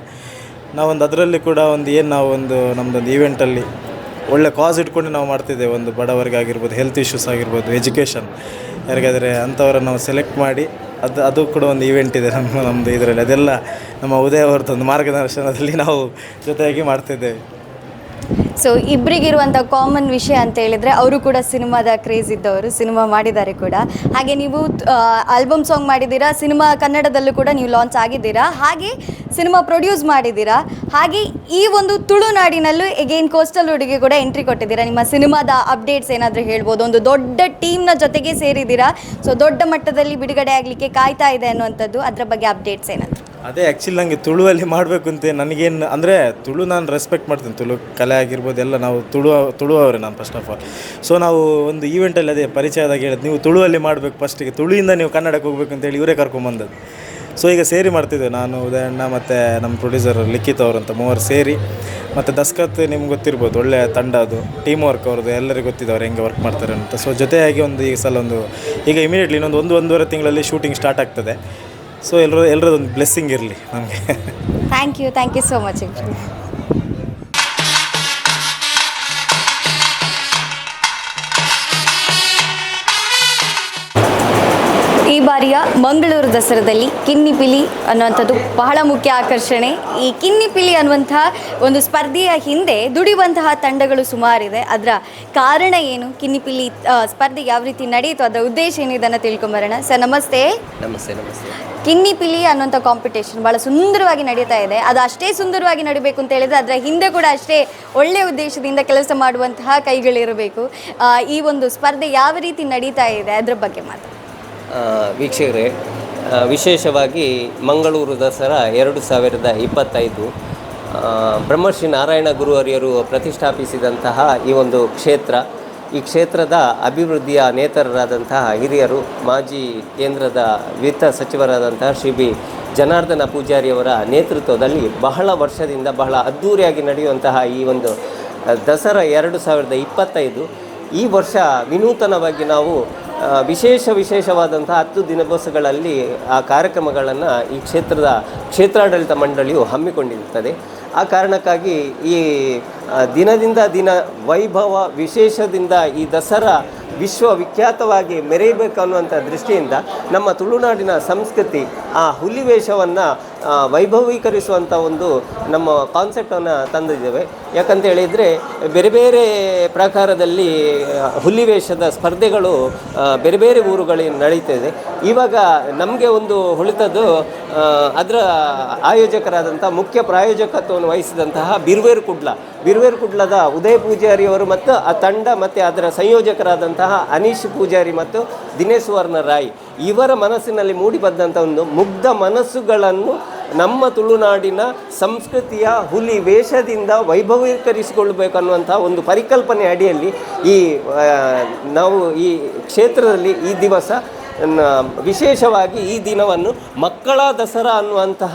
[SPEAKER 4] ನಾವೊಂದು ಅದರಲ್ಲಿ ಕೂಡ ಒಂದು ಏನು ನಾವು ಒಂದು ನಮ್ಮದೊಂದು ಈವೆಂಟಲ್ಲಿ ಒಳ್ಳೆ ಕಾಸ್ ಇಟ್ಕೊಂಡು ನಾವು ಮಾಡ್ತಿದ್ದೇವೆ. ಒಂದು ಬಡವರಿಗೆ ಆಗಿರ್ಬೋದು ಹೆಲ್ತ್ ಇಶ್ಯೂಸ್ ಆಗಿರ್ಬೋದು ಎಜುಕೇಷನ್ ಯಾರಿಗಾದರೆ ಅಂಥವ್ರನ್ನ ನಾವು ಸೆಲೆಕ್ಟ್ ಮಾಡಿ, ಅದು ಅದು ಕೂಡ ಒಂದು ಈವೆಂಟ್ ಇದೆ ನಮ್ಮ ನಮ್ಮದು ಇದರಲ್ಲಿ. ಅದೆಲ್ಲ ನಮ್ಮ ಉದಯ ಒಂದು ಮಾರ್ಗದರ್ಶನದಲ್ಲಿ ನಾವು ಜೊತೆಯಾಗಿ ಮಾಡ್ತಿದ್ದೇವೆ.
[SPEAKER 1] ಸೊ ಇಬ್ಬರಿಗಿರುವಂಥ ಕಾಮನ್ ವಿಷಯ ಅಂತ ಹೇಳಿದ್ರೆ ಅವರು ಕೂಡ ಸಿನಿಮಾದ ಕ್ರೇಜ್ ಇದ್ದವರು, ಸಿನಿಮಾ ಮಾಡಿದ್ದಾರೆ ಕೂಡ. ಹಾಗೆ ನೀವು ಆಲ್ಬಮ್ ಸಾಂಗ್ ಮಾಡಿದ್ದೀರಾ, ಸಿನಿಮಾ ಕನ್ನಡದಲ್ಲೂ ಕೂಡ ನೀವು ಲಾಂಚ್ ಆಗಿದ್ದೀರಾ, ಹಾಗೆ ಸಿನಿಮಾ ಪ್ರೊಡ್ಯೂಸ್ ಮಾಡಿದ್ದೀರಾ, ಹಾಗೆ ಈ ಒಂದು ತುಳುನಾಡಿನಲ್ಲೂ ಎಗೇನ್ ಕೋಸ್ಟಲ್ ಹುಡುಗಿ ಕೂಡ ಎಂಟ್ರಿ ಕೊಟ್ಟಿದ್ದೀರಾ. ನಿಮ್ಮ ಸಿನಿಮಾದ ಅಪ್ಡೇಟ್ಸ್ ಏನಾದರೂ ಹೇಳ್ಬೋದು, ಒಂದು ದೊಡ್ಡ ಟೀಮ್ನ ಜೊತೆಗೆ ಸೇರಿದ್ದೀರಾ. ಸೊ ದೊಡ್ಡ ಮಟ್ಟದಲ್ಲಿ ಬಿಡುಗಡೆ ಆಗಲಿಕ್ಕೆ ಕಾಯ್ತಾ ಇದೆ ಅನ್ನುವಂಥದ್ದು, ಅದರ ಬಗ್ಗೆ ಅಪ್ಡೇಟ್ಸ್ ಏನಾದರೂ.
[SPEAKER 4] ಅದೇ ಆ್ಯಕ್ಚುಲಿ ನನಗೆ ತುಳುವಲ್ಲಿ ಮಾಡಬೇಕು ಅಂತ ನನಗೇನು, ಅಂದರೆ ತುಳು ನಾನು ರೆಸ್ಪೆಕ್ಟ್ ಮಾಡ್ತೀನಿ. ತುಳು ಕಲೆ ಆಗಿರ್ಬೋದು, ಎಲ್ಲ ನಾವು ತುಳು ತುಳುವವರೇ ನಾನು ಫಸ್ಟ್ ಆಫ್ ಆಲ್ ಸೊ ನಾವು ಒಂದು ಈವೆಂಟಲ್ಲಿ ಅದೇ ಪರಿಚಯದಾಗ ಹೇಳಿದ್, ನೀವು ತುಳುವಲ್ಲಿ ಮಾಡಬೇಕು ಫಸ್ಟಿಗೆ ತುಳುವಿಂದ ನೀವು ಕನ್ನಡಕ್ಕೆ ಹೋಗ್ಬೇಕು ಅಂತೇಳಿ ಇವರೇ ಕರ್ಕೊಂಬಂದದ್ದು ಸೊ ಈಗ ಸೇರಿ ಮಾಡ್ತಿದ್ದೆ ನಾನು ಉದಯಣ್ಣ ಮತ್ತು ನಮ್ಮ ಪ್ರೊಡ್ಯೂಸರ್ ಲಿಖಿತ್ ಅವರು ಅಂತ ಮೂವರು ಸೇರಿ. ಮತ್ತು ದಸ್ಕತ್ ನಿಮ್ಗೆ ಗೊತ್ತಿರ್ಬೋದು ಒಳ್ಳೆಯ ತಂಡ ಅದು. ಟೀಮ್ ವರ್ಕ್ ಅವ್ರದ್ದು ಎಲ್ಲರಿಗೂ ಗೊತ್ತಿದ್ದವ್ರು ಹೆಂಗೆ ವರ್ಕ್ ಮಾಡ್ತಾರೆ ಅಂತ. ಸೊ ಜೊತೆಯಾಗಿ ಒಂದು ಈ ಸಲ ಒಂದು, ಈಗ ಇಮಿಡಿಯೇಟ್ಲಿ ಇನ್ನೊಂದು ಒಂದು, ಒಂದೂವರೆ ತಿಂಗಳಲ್ಲಿ ಶೂಟಿಂಗ್ ಸ್ಟಾರ್ಟ್ ಆಗ್ತದೆ. ಸೊ ಎಲ್ಲರೂ ಎಲ್ಲರದೊಂದು ಬ್ಲೆಸ್ಸಿಂಗ್ ಇರಲಿ ನಮಗೆ.
[SPEAKER 1] Thank you thank you so much ಬಾರಿಯ ಮಂಗಳೂರು ದಸರಾದಲ್ಲಿ ಕಿನ್ನಿಪಿಲಿ ಅನ್ನುವಂಥದ್ದು ಬಹಳ ಮುಖ್ಯ ಆಕರ್ಷಣೆ. ಈ ಕಿನ್ನಿಪಿಲಿ ಅನ್ನುವಂತಹ ಒಂದು ಸ್ಪರ್ಧೆಯ ಹಿಂದೆ ದುಡಿಯುವಂತಹ ತಂಡಗಳು ಸುಮಾರಿದೆ. ಅದರ ಕಾರಣ ಏನು? ಕಿನ್ನಿಪಿಲಿ ಸ್ಪರ್ಧೆ ಯಾವ ರೀತಿ ನಡೆಯಿತು? ಅದರ ಉದ್ದೇಶ ಏನು? ಇದನ್ನು ತಿಳ್ಕೊಂಬರೋಣ. ಸರ್ ನಮಸ್ತೆ.
[SPEAKER 5] ನಮಸ್ತೆ ನಮಸ್ತೆ.
[SPEAKER 1] ಕಿನ್ನಿಪಿಲಿ ಅನ್ನುವಂಥ ಕಾಂಪಿಟೇಷನ್ ಭಾಳ ಸುಂದರವಾಗಿ ನಡೀತಾ ಇದೆ. ಅದು ಅಷ್ಟೇ ಸುಂದರವಾಗಿ ನಡಿಬೇಕು ಅಂತ ಹೇಳಿದ್ರೆ ಅದರ ಹಿಂದೆ ಕೂಡ ಅಷ್ಟೇ ಒಳ್ಳೆಯ ಉದ್ದೇಶದಿಂದ ಕೆಲಸ ಮಾಡುವಂತಹ ಕೈಗಳಿರಬೇಕು. ಈ ಒಂದು ಸ್ಪರ್ಧೆ ಯಾವ ರೀತಿ ನಡೀತಾ ಇದೆ? ಅದರ ಬಗ್ಗೆ ಮಾತು
[SPEAKER 5] ವೀಕ್ಷಕರೇ ವಿಶೇಷವಾಗಿ ಮಂಗಳೂರು ದಸರಾ ಎರಡು ಸಾವಿರದ ಇಪ್ಪತ್ತೈದು. ಬ್ರಹ್ಮಶ್ರೀ ನಾರಾಯಣ ಗುರುವರಿಯರು ಪ್ರತಿಷ್ಠಾಪಿಸಿದಂತಹ ಈ ಒಂದು ಕ್ಷೇತ್ರ, ಈ ಕ್ಷೇತ್ರದ ಅಭಿವೃದ್ಧಿಯ ನೇತರರಾದಂತಹ ಹಿರಿಯರು, ಮಾಜಿ ಕೇಂದ್ರದ ವಿತ್ತ ಸಚಿವರಾದಂತಹ ಶ್ರೀ ಬಿ. ಜನಾರ್ದನ ಪೂಜಾರಿಯವರ ನೇತೃತ್ವದಲ್ಲಿ ಬಹಳ ವರ್ಷದಿಂದ ಬಹಳ ಅದ್ಧೂರಿಯಾಗಿ ನಡೆಯುವಂತಹ ಈ ಒಂದು ದಸರಾ ಎರಡು ಸಾವಿರದ ಇಪ್ಪತ್ತೈದು. ಈ ವರ್ಷ ವಿನೂತನವಾಗಿ ನಾವು ವಿಶೇಷ ವಿಶೇಷವಾದಂಥ ಹತ್ತು ದಿನಬಸ್ಗಳಲ್ಲಿ ಆ ಕಾರ್ಯಕ್ರಮಗಳನ್ನು ಈ ಕ್ಷೇತ್ರದ ಕ್ಷೇತ್ರಾಡಳಿತ ಮಂಡಳಿಯು ಹಮ್ಮಿಕೊಂಡಿರುತ್ತದೆ. ಆ ಕಾರಣಕ್ಕಾಗಿ ಈ ದಿನದಿಂದ ದಿನ ವೈಭವ ವಿಶೇಷದಿಂದ ಈ ದಸರಾ ವಿಶ್ವವಿಖ್ಯಾತವಾಗಿ ಮೆರೆಯಬೇಕು ಅನ್ನುವಂಥ ದೃಷ್ಟಿಯಿಂದ ನಮ್ಮ ತುಳುನಾಡಿನ ಸಂಸ್ಕೃತಿ, ಆ ಹುಲಿವೇಷವನ್ನು ವೈಭವೀಕರಿಸುವಂಥ ಒಂದು ನಮ್ಮ ಕಾನ್ಸೆಪ್ಟನ್ನು ತಂದಿದ್ದೇವೆ. ಯಾಕಂತ ಹೇಳಿದರೆ ಬೇರೆ ಬೇರೆ ಪ್ರಕಾರದಲ್ಲಿ ಹುಲಿವೇಷದ ಸ್ಪರ್ಧೆಗಳು ಬೇರೆ ಬೇರೆ ಊರುಗಳಲ್ಲಿ ನಡೀತಿದೆ. ಇವಾಗ ನಮಗೆ ಒಂದು ಉಳಿತದ್ದು ಅದರ ಆಯೋಜಕರಾದಂಥ ಮುಖ್ಯ ಪ್ರಾಯೋಜಕತ್ವವನ್ನು ವಹಿಸಿದಂತಹ ಬಿರುವೇರು ಕುಡ್ಲ. ಬಿರ್ವೇರು ಕುಡ್ಲದ ಉದಯ ಪೂಜಾರಿಯವರು ಮತ್ತು ಆ ತಂಡ ಮತ್ತು ಅದರ ಸಂಯೋಜಕರಾದಂತಹ ಅನೀಶ್ ಪೂಜಾರಿ ಮತ್ತು ದಿನೇಶ್ ವರ್ಣ ರಾಯ್ ಇವರ ಮನಸ್ಸಿನಲ್ಲಿ ಮೂಡಿಬಂದಂಥ ಒಂದು ಮುಗ್ಧ ಮನಸ್ಸುಗಳನ್ನು ನಮ್ಮ ತುಳುನಾಡಿನ ಸಂಸ್ಕೃತಿಯ ಹುಲಿ ವೇಷದಿಂದ ವೈಭವೀಕರಿಸಿಕೊಳ್ಳಬೇಕನ್ನುವಂಥ ಒಂದು ಪರಿಕಲ್ಪನೆ ಅಡಿಯಲ್ಲಿ ಈ ನಾವು ಈ ಕ್ಷೇತ್ರದಲ್ಲಿ ಈ ದಿವಸ ವಿಶೇಷವಾಗಿ ಈ ದಿನವನ್ನು ಮಕ್ಕಳ ದಸರಾ ಅನ್ನುವಂತಹ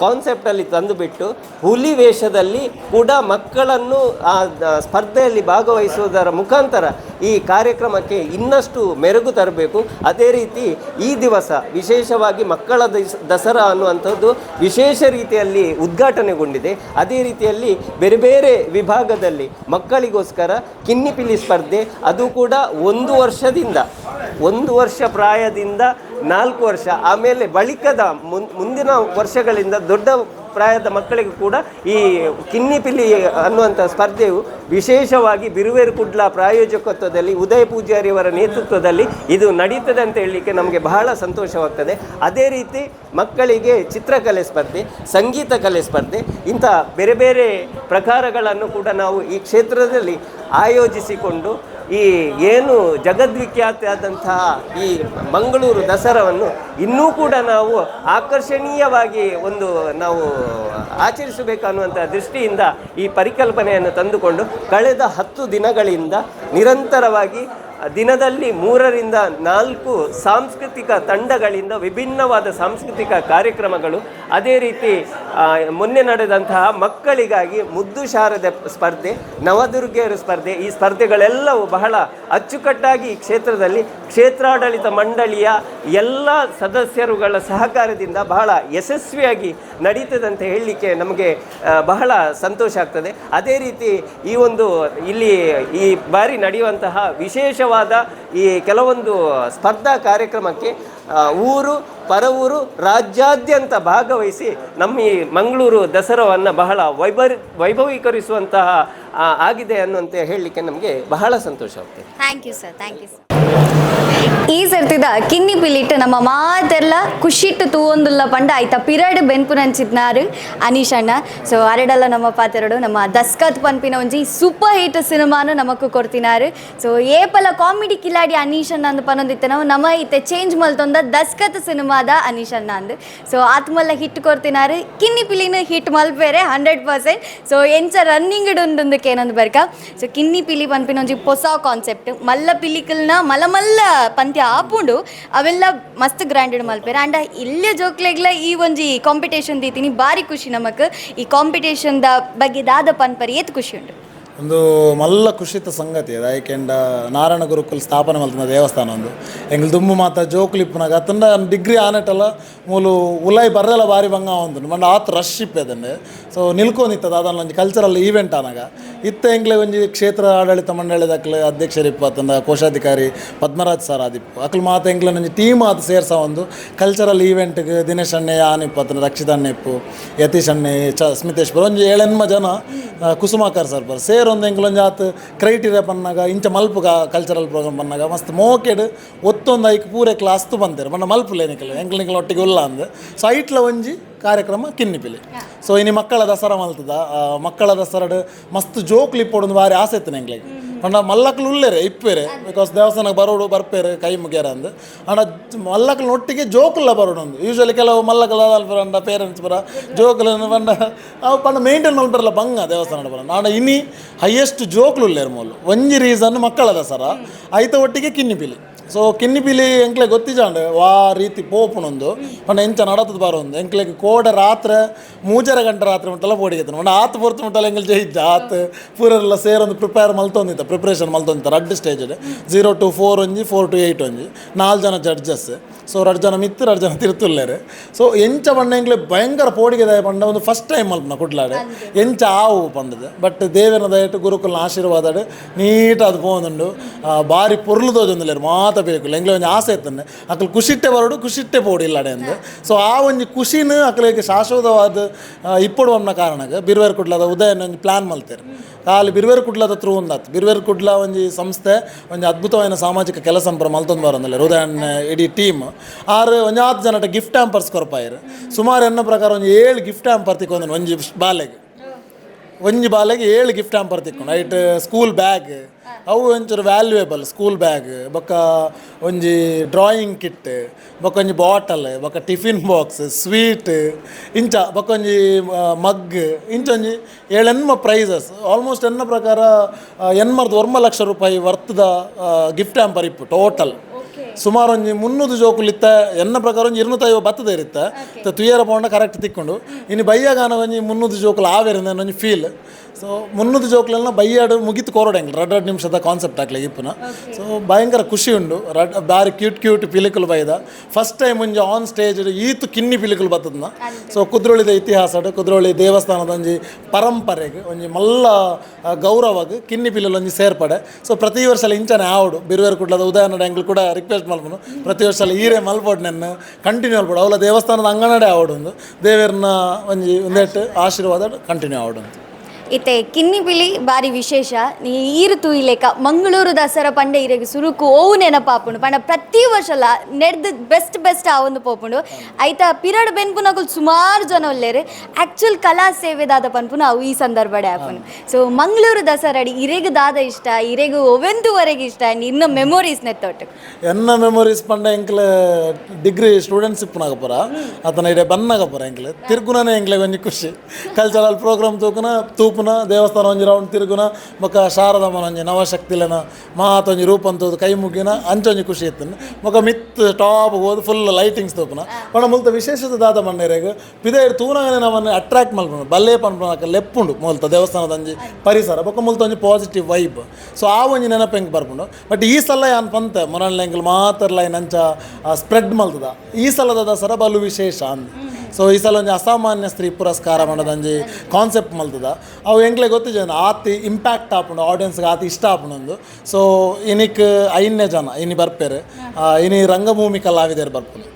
[SPEAKER 5] ಕಾನ್ಸೆಪ್ಟಲ್ಲಿ ತಂದುಬಿಟ್ಟು ಹುಲಿ ವೇಷದಲ್ಲಿ ಕೂಡ ಮಕ್ಕಳನ್ನು ಆ ಸ್ಪರ್ಧೆಯಲ್ಲಿ ಭಾಗವಹಿಸುವುದರ ಮುಖಾಂತರ ಈ ಕಾರ್ಯಕ್ರಮಕ್ಕೆ ಇನ್ನಷ್ಟು ಮೆರುಗು ತರಬೇಕು. ಅದೇ ರೀತಿ ಈ ದಿವಸ ವಿಶೇಷವಾಗಿ ಮಕ್ಕಳ ದಿಸ್, ದಸರಾ ಅನ್ನುವಂಥದ್ದು ವಿಶೇಷ ರೀತಿಯಲ್ಲಿ ಉದ್ಘಾಟನೆಗೊಂಡಿದೆ. ಅದೇ ರೀತಿಯಲ್ಲಿ ಬೇರೆ ಬೇರೆ ವಿಭಾಗದಲ್ಲಿ ಮಕ್ಕಳಿಗೋಸ್ಕರ ಕಿನ್ನಿಪಿಲಿ ಸ್ಪರ್ಧೆ, ಅದು ಕೂಡ ಒಂದು ವರ್ಷದಿಂದ, ಒಂದು ವರ್ಷ ಪ್ರಾಯದಿಂದ ನಾಲ್ಕು ವರ್ಷ. ಆಮೇಲೆ ಬಳಿಕದ ಮುಂದಿನ ವರ್ಷಗಳಿಂದ ದೊಡ್ಡ ಪ್ರಾಯದ ಮಕ್ಕಳಿಗೂ ಕೂಡ ಈ ಕಿನ್ನಿಪಿಲಿ ಅನ್ನುವಂಥ ಸ್ಪರ್ಧೆಯು ವಿಶೇಷವಾಗಿ ಬಿರುವೇರು ಕುಡ್ಲ ಪ್ರಾಯೋಜಕತ್ವದಲ್ಲಿ, ಉದಯ ಪೂಜಾರಿಯವರ ನೇತೃತ್ವದಲ್ಲಿ ಇದು ನಡೀತದೆ ಅಂತ ಹೇಳಲಿಕ್ಕೆ ನಮಗೆ ಬಹಳ ಸಂತೋಷವಾಗ್ತದೆ. ಅದೇ ರೀತಿ ಮಕ್ಕಳಿಗೆ ಚಿತ್ರಕಲೆ ಸ್ಪರ್ಧೆ, ಸಂಗೀತ ಕಲೆ ಸ್ಪರ್ಧೆ, ಇಂಥ ಬೇರೆ ಬೇರೆ ಪ್ರಕಾರಗಳನ್ನು ಕೂಡ ನಾವು ಈ ಕ್ಷೇತ್ರದಲ್ಲಿ ಆಯೋಜಿಸಿಕೊಂಡು ಈ ಏನು ಜಗದ್ವಿಖ್ಯಾತಿಯಾದಂತಹ ಈ ಮಂಗಳೂರು ದಸರಾವನ್ನು ಇನ್ನೂ ಕೂಡ ನಾವು ಆಕರ್ಷಣೀಯವಾಗಿ ಒಂದು ನಾವು ಆಚರಿಸಬೇಕನ್ನುವಂಥ ದೃಷ್ಟಿಯಿಂದ ಈ ಪರಿಕಲ್ಪನೆಯನ್ನು ತಂದುಕೊಂಡು ಕಳೆದ ಹತ್ತು ದಿನಗಳಿಂದ ನಿರಂತರವಾಗಿ ದಿನದಲ್ಲಿ ಮೂರರಿಂದ ನಾಲ್ಕು ಸಾಂಸ್ಕೃತಿಕ ತಂಡಗಳಿಂದ ವಿಭಿನ್ನವಾದ ಸಾಂಸ್ಕೃತಿಕ ಕಾರ್ಯಕ್ರಮಗಳು. ಅದೇ ರೀತಿ ಮೊನ್ನೆ ನಡೆದಂತಹ ಮಕ್ಕಳಿಗಾಗಿ ಮುದ್ದು ಶಾರದ ಸ್ಪರ್ಧೆ, ನವದುರ್ಗೆಯರ ಸ್ಪರ್ಧೆ, ಈ ಸ್ಪರ್ಧೆಗಳೆಲ್ಲವೂ ಬಹಳ ಅಚ್ಚುಕಟ್ಟಾಗಿ ಈ ಕ್ಷೇತ್ರದಲ್ಲಿ ಕ್ಷೇತ್ರಾಡಳಿತ ಮಂಡಳಿಯ ಎಲ್ಲ ಸದಸ್ಯರುಗಳ ಸಹಕಾರದಿಂದ ಬಹಳ ಯಶಸ್ವಿಯಾಗಿ ನಡೀತದೆ ಅಂತ ಹೇಳಲಿಕ್ಕೆ ನಮಗೆ ಬಹಳ ಸಂತೋಷ ಆಗ್ತದೆ. ಅದೇ ರೀತಿ ಈ ಒಂದು, ಇಲ್ಲಿ ಈ ಬಾರಿ ನಡೆಯುವಂತಹ ವಿಶೇಷವಾದ ಈ ಕೆಲವೊಂದು ಸ್ಪರ್ಧಾ ಕಾರ್ಯಕ್ರಮಕ್ಕೆ ಊರು, ಪರವೂರು, ರಾಜ್ಯಾದ್ಯಂತ ಭಾಗವಹಿಸಿ ನಮ್ಮ ಈ ಮಂಗಳೂರು ದಸರಾವನ್ನು ಬಹಳ ವೈಭರ್, ವೈಭವೀಕರಿಸುವಂತಹ ಆಗಿದೆ ಅನ್ನುವಂತೆ ಹೇಳಲಿಕ್ಕೆ ನಮಗೆ ಬಹಳ ಸಂತೋಷವಾಗ್ತದೆ.
[SPEAKER 1] Thank you sir thank you sir ಈ ಸರ್ತಿದ ಕಿನ್ನಿ ಪಿಲಿಟ್ ನಮ್ಮ ಮಾತೆಲ್ಲ ಖುಷಿಟ್ಟು ತೂವೊಂದುಲ್ಲ ಪಂಡ ಆಯ್ತ ಪಿರಡ್ ಬೆನ್ಪುನಂಚಿದ್ನಾರು ಅನೀಶ್ ಅಣ್ಣ. ಸೊ ಅರಡಲ್ಲ ನಮ್ಮ ಪಾತೆರಡು, ನಮ್ಮ ದಸ್ಕತ್ ಪನ್ಪಿನ ಒಂಜಿ ಸೂಪರ್ ಹಿಟ್ ಸಿನಿಮಾನು ನಮಕ್ ಕೊಡ್ತಿನಾರು. ಸೊ ಏಪಲ ಕಾಮಿಡಿ ಕಿಲಾಡಿ ಅನೀಶ್ ಅಣ್ಣ ಅಂದ್ ಪನೊಂದಿತ್ತೆ ನಾವು. ನಮ್ಮ ಇತ್ತೆ ಚೇಂಜ್ ಮಲ್ತೊಂದ ದಸ್ಕತ್ ಸಿನಿಮಾದ ಅನೀಶ್ ಅಣ್ಣ ಅಂದ್ ಸೊ ಆತ್ಮಲ್ಲ ಹಿಟ್ ಕೊಡ್ತಿನಾರು. ಕಿನ್ನಿ ಪಿಲಿನ ಹಿಟ್ ಮಲ್ಪೇರೆ ಹಂಡ್ರೆಡ್ ಪರ್ಸೆಂಟ್ ಸೊ ಎಂಚ ರನ್ನಿಂಗ್ ಉಂದಕ್ಕೆ ಏನೊಂದು ಬರ್ಕ? ಸೊ ಕಿನ್ನಿ ಪಿಲಿ ಪನ್ಪಿನ ಒಂಜಿ ಹೊಸ ಕಾನ್ಸೆಪ್ಟ್ ಮಲ್ಲ ಪಿಲಿಕಲ್ನ ಮಲ್ಲ ಮಲ್ಲ ಪಂದ್ಯ ಆಪುಂಡು ಅವೆಲ್ಲ ಮಸ್ತ್ ಗ್ರ್ಯಾಂಡೆಡ್ ಮಲ್ಪೇರ ಆಂಡ ಇಲ್ಲೇ ಜೋಕ್ಲೆಗ್ಲ ಈ ಒಂಜಿ ಕಾಂಪಿಟೇಷನ್ ದೀತಿನಿ ಬಾರಿ ಖುಷಿ ನಮಕ್. ಈ ಕಾಂಪಿಟೇಷನ್ದ ಬಗ್ಗೆ ದಾದ ಪನ್ಪರಿ ಏತ್ ಖುಷಿ ಉಂಟು?
[SPEAKER 6] ಒಂದು ಮಲ್ಲ ಖುಷಿತ ಸಂಗತಿ ಅದು. ಯಾಕೆಂಡ ನಾರಾಯಣ ಗುರುಕುಲ್ ಸ್ಥಾಪನೆ ಮಲ್ತಿನ ದೇವಸ್ಥಾನ ಒಂದು. ಹೆಂಗ್ ದುಮ್ಮು ಮಾತ ಜೋಕ್ಲಿಪ್ನಾಗ ಅತಂದ ಡಿಗ್ರಿ ಆನೆಟಲ್ಲ ಮೂಲು ಉಲೈ ಬರ್ರೆಲ್ಲ ಬಾರಿ ಬಂಗ ಒಂದು ಮಂಡ ಆತ್ ರಶ್ ಇಪ್ಪೇದಂಡೆ ಸೊ ನಿಲ್ಕೊಂಡಿತ್ತದ ಅದನ್ನ ಒಂದು ಕಲ್ಚರಲ್ ಈವೆಂಟ್ ಆನಾಗ. ಇತ್ತ ಎಂಗ್ಲೆ ಒಂಜಿ ಕ್ಷೇತ್ರ ಆಡಳಿತ ಮಂಡಳಿದಕ್ಲೆ ಅಧ್ಯಕ್ಷರಿಪ್ಪ ಅತ್ತಂದ ಕೋಶಾಧಿಕಾರಿ ಪದ್ಮರಾಜ್ ಸರ್ ಆದಿಪ್ಪು ಅಕ್ಲು ಮಾತ ಎಂಗ್ಲೆ ಒಂಜಿ ಟೀಮ್ ಆತ ಸೇರ್ಸ ಒಂದು ಕಲ್ಚರಲ್ ಈವೆಂಟ್ಗೆ ದಿನೇಶ್ ಅಣ್ಣೆ ಆನಿಪ್ಪ ರಕ್ಷಿತ್ ಅಣ್ಣ ಇಪ್ಪು, ಯತೀಶ್ ಅಣ್ಣೆ, ಚ ಸ್ಮಿತೇಶ್ ಬರ್, ಒಂಜಿ ಏಳೆನ್ಮ ಜನ ಕುಸುಮಾಕರ್ ಸರ್ ಬರ್. ಸೇರ್ ಒಂದು ಎಂಗ್ಲೊಂಜಿ ಆತ ಕ್ರೈಟೀರಿಯಾ ಪನ್ನಾಗ, ಇಂಚ ಮಲ್ಪುಗ ಕಲ್ಚರಲ್ ಪ್ರೋಗ್ರಾಮ್ ಪನ್ನಾಗ, ಮಸ್ತ್ ಮೋಕೆಡ್ ಒತ್ತೊಂದು ಐಕ್ ಪೂರೆ ಕ್ಲಾಸ್ ತು ಬಂತೇರು ಮನ್ನ ಮಲ್ಪುಲೇನಿಕಲ್ ಎಂಕ್ಲಿನಿಕಲ್ ಒಟ್ಟಿಗೆ ಉಲ್ಲ ಅಂದ್. ಸೊ ಐಟ್ಲ ಒಂಜಿ ಕಾರ್ಯಕ್ರಮ ಕಿನ್ನಿಪಿಲಿ. ಸೊ ಇನಿ ಮಕ್ಕಳ ದಸರಾ ಮಲ್ತದ ಆ, ಮಕ್ಕಳ ದಸರಾಡ್ ಮಸ್ತ್ ಜೋಕ್ಲಿ ಇಪ್ಪೊಡು ಬಾರಿ ಆಸೆ ಇತ್ತು ನಂಗೆ ಪಂಡ ಮಲ್ಲಕ್ಲು ಉಳ್ಳೇರೆ ಇಪ್ಪೇರೆ. ಬಿಕಾಸ್ ದೇವಸ್ಥಾನ ಬರೋಡು ಬರ್ಪೇರೆ ಕೈ ಮುಗಿಯರ ಅಂದ್. ಅಣ್ಣ ಮಲ್ಲಕ್ಲ ಒಟ್ಟಿಗೆ ಜೋಕುಲ್ಲ ಬರೋಡು ಒಂದು ಯೂಶ್ವಲಿ ಕೆಲವು ಮಲ್ಲಕಲ ಅಂಡ ಪೇರೆಂಟ್ಸ್ ಬರ ಜೋಕುಲ ಪಂಡ ಅವು ಪಂಡ ಮೇಂಟೈನ್ ಮಾಡ್ಬಾರಲ್ಲ ಬಂಗ ದೇವಸ್ಥಾನ ಬರ. ನಾನು ಇನಿ ಹೈಯೆಸ್ಟ್ ಜೋಕ್ಲು ಉಳ್ಳೇರು ಮೂಲು. ಒಂಜಿ ರೀಸನ್ ಮಕ್ಕಳ ದಸರಾ. ಐತ ಒಟ್ಟಿಗೆ ಕಿನ್ನಿ ಪಿಲಿ ಸೊ ಕಿನ್ನಿ ಪಿಲಿ ಎಂಕ್ಲೆ ಗೊತ್ತಿಜಾಂಡ್ ವಾ ರೀತಿ ಪೋಪುನೊಂದು ಪಂಡ ಎಂಚ ನಡತದ ಬಾರೊಂದು ಎಂಕ್ಲೆಗ್ ಕೋಡ ರಾತ್ರ, ಮೂಜರ ಗಂಟೆ ರಾತ್ರಿ ಮುಟ್ಟಲ್ಲ ಪೋಡಿಗೆ ಪಂಡ ಆತ್ ಪೊರ್ತು ಮುಟ್ಟಲ್ಲ ಎಂಗ್ಲ ಜೈಜ್ ಆತ್ ಪೂರೆಲ್ಲ ಸೇರೊಂದು ಪ್ರಿಪೇರ್ ಮಲ್ತೊಂದಿತ್ತ. ಪ್ರಿಪ್ರೇಷನ್ ಮಲ್ತೊಂದಿತ್ತ. ರಡ್ ಸ್ಟೇಜ್ ಜೀರೋ ಟು ಫೋರ್ ಒಂಜಿ ಫೋರ್ ಟು ಏಯ್ಟ್ ಒಂಜಿ. ನಾಲ್ಕು ಜನ ಜಡ್ಜಸ್ ಸೊ ರಡ್ ಜನ ಮಿತ್ತು ರಡ್ ಜನ ತಿರುತುಲ್ಲೇರು ಸೊ ಎಂಚ ಪಂಡ ಎಂಕ್ಲೆ ಭಯಂಕರ ಪೋಡಿಗೆ ಪಂಡ ಒಂದು ಫಸ್ಟ್ ಟೈಮ್ ಮಲ್ಪನ ಕುಡ್ಲಾಡೆ. ಎಂಚ ಆವು ಪಂದದ ಬಟ್ ದೇವನ ದಯಟು ಗುರುಕುಲ್ನ ಆಶೀರ್ವಾದ ನೀಟ್ ಅದು ಪೋಂದುಂಡು. ಬಾರಿ ಪೊರ್ಲು ತೋಜೊಂದುಲ್ಲೇರು ಮಾತ ಬೇಕು ಎಂಗ್ಲೆ ಒಂಜಿ ಆಸೆ ಇತ್ತಂದೆ ಅಕಲ್ ಖುಷಿಟ್ಟೆ ಬರೋಡು, ಖುಷಿಟ್ಟೆ ಪೋಡಿ ಇಲ್ಲಾಡೆ ಅಂದು. ಸೊ ಆ ಒಂಜಿ ಖುಷಿನ ಅಕಲಿಗೆ ಶಾಶ್ವತವಾದ ಇಪ್ಪಡು ಅನ್ನ ಕಾರಣಕ್ಕೆ ಬಿರ್ವೇರ್ ಕುಡ್ಲದ ಉದಯನ ಒಂಜಿ ಪ್ಲಾನ್ ಮಲ್ತೇರು. ಖಾಲಿ ಬಿರ್ವೇರ್ ಕುಡ್ಲದ ತ್ರೂ ಉಂದಾತ್ ಬಿರ್ವೇರ್ ಕುಡ್ಲ ಒಂಜಿ ಸಂಸ್ಥೆ, ಒಂಜಿ ಅದ್ಭುತವಾದ ಸಾಮಾಜಿಕ ಕೆಲಸ ಪರ ಮಲ್ತೊಂದು ಬರೋಂದಲ್ಲ ಉದಯನ್ ಇಡೀ ಟೀಮ್ ಆರು ಒಂಜಿ ಹತ್ತು ಜನಟ ಗಿಫ್ಟ್ ಆ್ಯಂಪರ್ಸ್ ಕೊರಪಾಯಿರು. ಸುಮಾರು ಎನ್ನ ಪ್ರಕಾರ ಒಂದು ಏಳು ಗಿಫ್ಟ್ ಆ್ಯಂಪರ್ ತಿಕ್ಕೊಂದು ಒಂಜಿ ಬಾಲೆಗೆ ಒಂಜಿ ಬಾಲೆಗೆ ಏಳು ಗಿಫ್ಟ್ ಆ್ಯಂಪರ್ ತಿಕ್ಕೊಂಡು. ಐಟ್ ಸ್ಕೂಲ್ ಬ್ಯಾಗ್ ಅವು ಒಂಚೂರು ವ್ಯಾಲ್ಯೂಯೇಬಲ್ ಸ್ಕೂಲ್ ಬ್ಯಾಗ್ ಬೊಕ್ಕ ಒಂಜಿ ಡ್ರಾಯಿಂಗ್ ಕಿಟ್ ಬೊಕ್ಕ ಒಂಜಿ ಬಾಟಲ್ ಬೊಕ್ಕ ಟಿಫಿನ್ ಬಾಕ್ಸ್ ಸ್ವೀಟ್ ಇಂಚ ಬೊಕ್ಕ ಒಂಜಿ ಮಗ್ ಇಂಚೊಂಜಿ ಏಳೆನ್ಮ ಪ್ರೈಸಸ್ ಆಲ್ಮೋಸ್ಟ್ ಎನ್ನ ಪ್ರಕಾರ ಎನ್ಮರ್ದು ಒರ್ಮ ಲಕ್ಷ ರೂಪಾಯಿ ವರ್ತದ ಗಿಫ್ಟ್ ಹ್ಯಾಂಪರ್ ಇಪ್ಪು ಟೋಟಲ್ ಸುಮಾರು ಒಂಜಿ ಮುನ್ನೂರು ಜೋಕುಲಿತ್ತ ಎನ್ನ ಪ್ರಕಾರ ಒಂಜಿ ಇರುನೂತೈವ ಬತ್ತದ ಇರುತ್ತ. ತುಯ್ಯರ ಪೌಂಡ ಕರೆಕ್ಟ್ ತಿಕ್ಕೊಂಡು. ಇನ್ನು ಬಯ್ಯಗಾನ ಒಂಜಿ ಮುನ್ನೂರು ಜೋಕುಲು ಆವೇರಿಂದ ಒಂಜಿ ಫೀಲ್ ಸೊ ಮುನ್ನೂರು ಜೋಕುಲೆಲ್ಲ ಬೈಯಾಡು ಮುಗಿತು ಕೊರಡಂಗಿಲ್ಲ ರಡ್ ಎರಡು ನಿಮಿಷದ ಕಾನ್ಸೆಪ್ಟ್ ಹಾಕ್ಲಿ ಇಪ್ಪುನ ಸೊ ಭಯಂಕರ ಖುಷಿ ಉಂಡು. ರಡ್ ಬಾರಿ ಕ್ಯೂಟ್ ಕ್ಯೂಟ್ ಪಿಲಿಕುಲು ಬೈದ. ಫಸ್ಟ್ ಟೈಮ್ ಒಂಜಿ ಆನ್ ಸ್ಟೇಜ್ ಈತು ಕಿನ್ನಿ ಪಿಲಿಕುಲು ಬತ್ತದ್ನ. ಸೊ ಕುದ್ರೋಳಿದ ಇತಿಹಾಸ ಕುದ್ರೋಳಿ ದೇವಸ್ಥಾನದ ಒಂಜಿ ಪರಂಪರೆಗೆ ಒಂಜಿ ಮಲ್ಲ ಗೌರವಾಗ ಕಿನ್ನಿ ಪಿಲಿಲ್ ಒಂಜಿ ಸೇರ್ಪಡೆ. ಸೊ ಪ್ರತಿ ವರ್ಷ ಇಂಚನೆ ಆವಡು ಬಿರುವೇರು ಕುಡ್ಲದ ಉದಾಹರಣೆ ಎಂಗ್ಲು ಕೂಡ ರಿಕ್ವೆಸ್ಟ್ ಮಾಡ್ಬೋದು ಪ್ರತಿ ವರ್ಷ ಈರೆ ಮಲ್ಪೋಡು ನೆನ್ನು ಕಂಟಿನ್ಯೂ ಮಲ್ಪೋಡು. ಅವಳ ದೇವಸ್ಥಾನದ ಅಂಗನಡೆ ಆವಡು ಒಂದು ದೇವರನ್ನ ಒಂಜಿ ಒಂದೆಟ್ ಆಶೀರ್ವಾದ ಕಂಟಿನ್ಯೂ ಆವಡು ಅಂತ
[SPEAKER 1] ಇತ್ತೆ ಕಿನ್ನಿ ಪಿಲಿ ಬಾರಿ ವಿಶೇಷ. ನೀ ಈರು ತೂಯಿಲೇಕ ಮಂಗಳೂರು ದಸರಾ ಪಂಡ ಇರೆಗ್ ಸುರುಕು ಓವು ನೆನಪಾಪುಂಡು ಪಂಡ ಪ್ರತಿ ವರ್ಷಲ ನೆಡ್ದು ಬೆಸ್ಟ್ ಬೆಸ್ಟ್ ಆ ಒಂದು ಪೋಪುಂಡು. ಐತ ಪಿರಡ್ ಬೆನ್ಪುನಕುಲ್ ಸುಮಾರು ಜನ ಒಲ್ಲೇರು. ಆ್ಯಕ್ಚುಲ್ ಕಲಾ ಸೇವೆದಾದ ಪನ್ಪುನ ಅವು ಈ ಸಂದರ್ಭಡೆ ಆಪುನು ಸೊ ಮಂಗಳೂರು ದಸರಡಿ ಇರೆಗ್ ದಾದ ಇಷ್ಟ, ಇರೆಗ್ ಒವೆಂದುವರೆಗೆ ಇಷ್ಟ ಇನ್ನು ಮೆಮೊರೀಸ್ ನೆತ್ತೊಟ್ಟು.
[SPEAKER 6] ಎನ್ನ ಮೆಮೊರೀಸ್ ಪಂಡ ಎಂಕ್ಲೆ ಡಿಗ್ರಿ ಸ್ಟೂಡೆಂಟ್ಸ್ ಇಪ್ಪನಾಗ ಪುರ. ಆತನ ಇಡೆ ಬನ್ನಾಗ ಪುರ ಎಂಕ್ಲೆ. ತಿರ್ಗುನೇ ಎಂಕ್ಲೆ ಒಂಜಿ ಖುಷಿ. ಕಲ್ಚರಲ್ ಪ್ರೋಗ್ರಾಮ್ ತೂಕುನ ತೂಪುನ ದೇವಸ್ಥಾನ ಒಂಜಿ ರೌಂಡ್ ತಿರುಗುನ ಬೊಕ ಶಾರದಮ್ಮನ ಒಂಜಿ ನವಶಕ್ತಿಲೆನ ಮಾತ ಒಂಜಿ ರೂಪ ಅಂತದ್ದು ಕೈ ಮುಗಿನ ಅಂಚೊಂಜಿ ಖುಷಿ ಇತ್ತನ. ಬೊಕ ಮಿತ್ ಟಾಪ್ ಹೋದು ಫುಲ್ ಲೈಟಿಂಗ್ಸ್ ತೋಪುನ. ಪಂಡ ಮುಲ್ತ ವಿಶೇಷತೆ ದಾದ ಮಣ್ಣೆರೆಗ್ ಪಿದೇ ತೂನಗನೆ ನಮ್ಮನ್ನು ಅಟ್ರಾಕ್ಟ್ ಮಲ್ಪುನ ಬಲ್ಲೆ ಪನ್ಪುನಕ ಲೆಪ್ಪುಂಡು ಮುಲ್ತ ದೇವಸ್ಥಾನದ ಒಂಜಿ ಪರಿಸರ. ಬೊಕ ಮುಲ್ತ ಒಂಜಿ ಪಾಸಿಟಿವ್ ವೈಬ್ ಸೊ ಆ ಒಂಜಿ ನೆನಪು ಹೆಂಗೆ ಬರ್ಪುಂಡು? ಬಟ್ ಈ ಸಲ ಯಾನ್ ಪಂತ ಮೊರಣ್ಣ ಮಾತ್ರ ಲೈನ್ ಅಂಚ ಸ್ಪ್ರೆಡ್ ಮಲ್ತದ. ಈ ಸಲದ ಸರ ಬಲು ವಿಶೇಷ ಅಂದ್. ಸೊ ಈ ಸಲ ಒಂಜಿ ಅಸಾಮಾನ್ಯ ಸ್ತ್ರೀ ಪುರಸ್ಕಾರ ಮಾಡೋದು ಒಂಜಿ ಕಾನ್ಸೆಪ್ಟ್ ಮಲ್ತದ. ಅವು ಹೆಂಗ್ಲೆ ಗೊತ್ತಿಜ ಆತಿ ಇಂಪ್ಯಾಕ್ಟ್ ಆಪುಂಡು ಆಡಿಯನ್ಸ್ಗೆ ಆತಿ ಇಷ್ಟ ಆಪುಂಡು ಸೊ ಇನಿಕ್ ಐನ್ಯ ಜನ, ಇನಿ ಬರ್ಪೇರು. ಇನಿ ರಂಗಭೂಮಿ ಕಲಾವಿದರು ಬರ್ಪುಂಡು.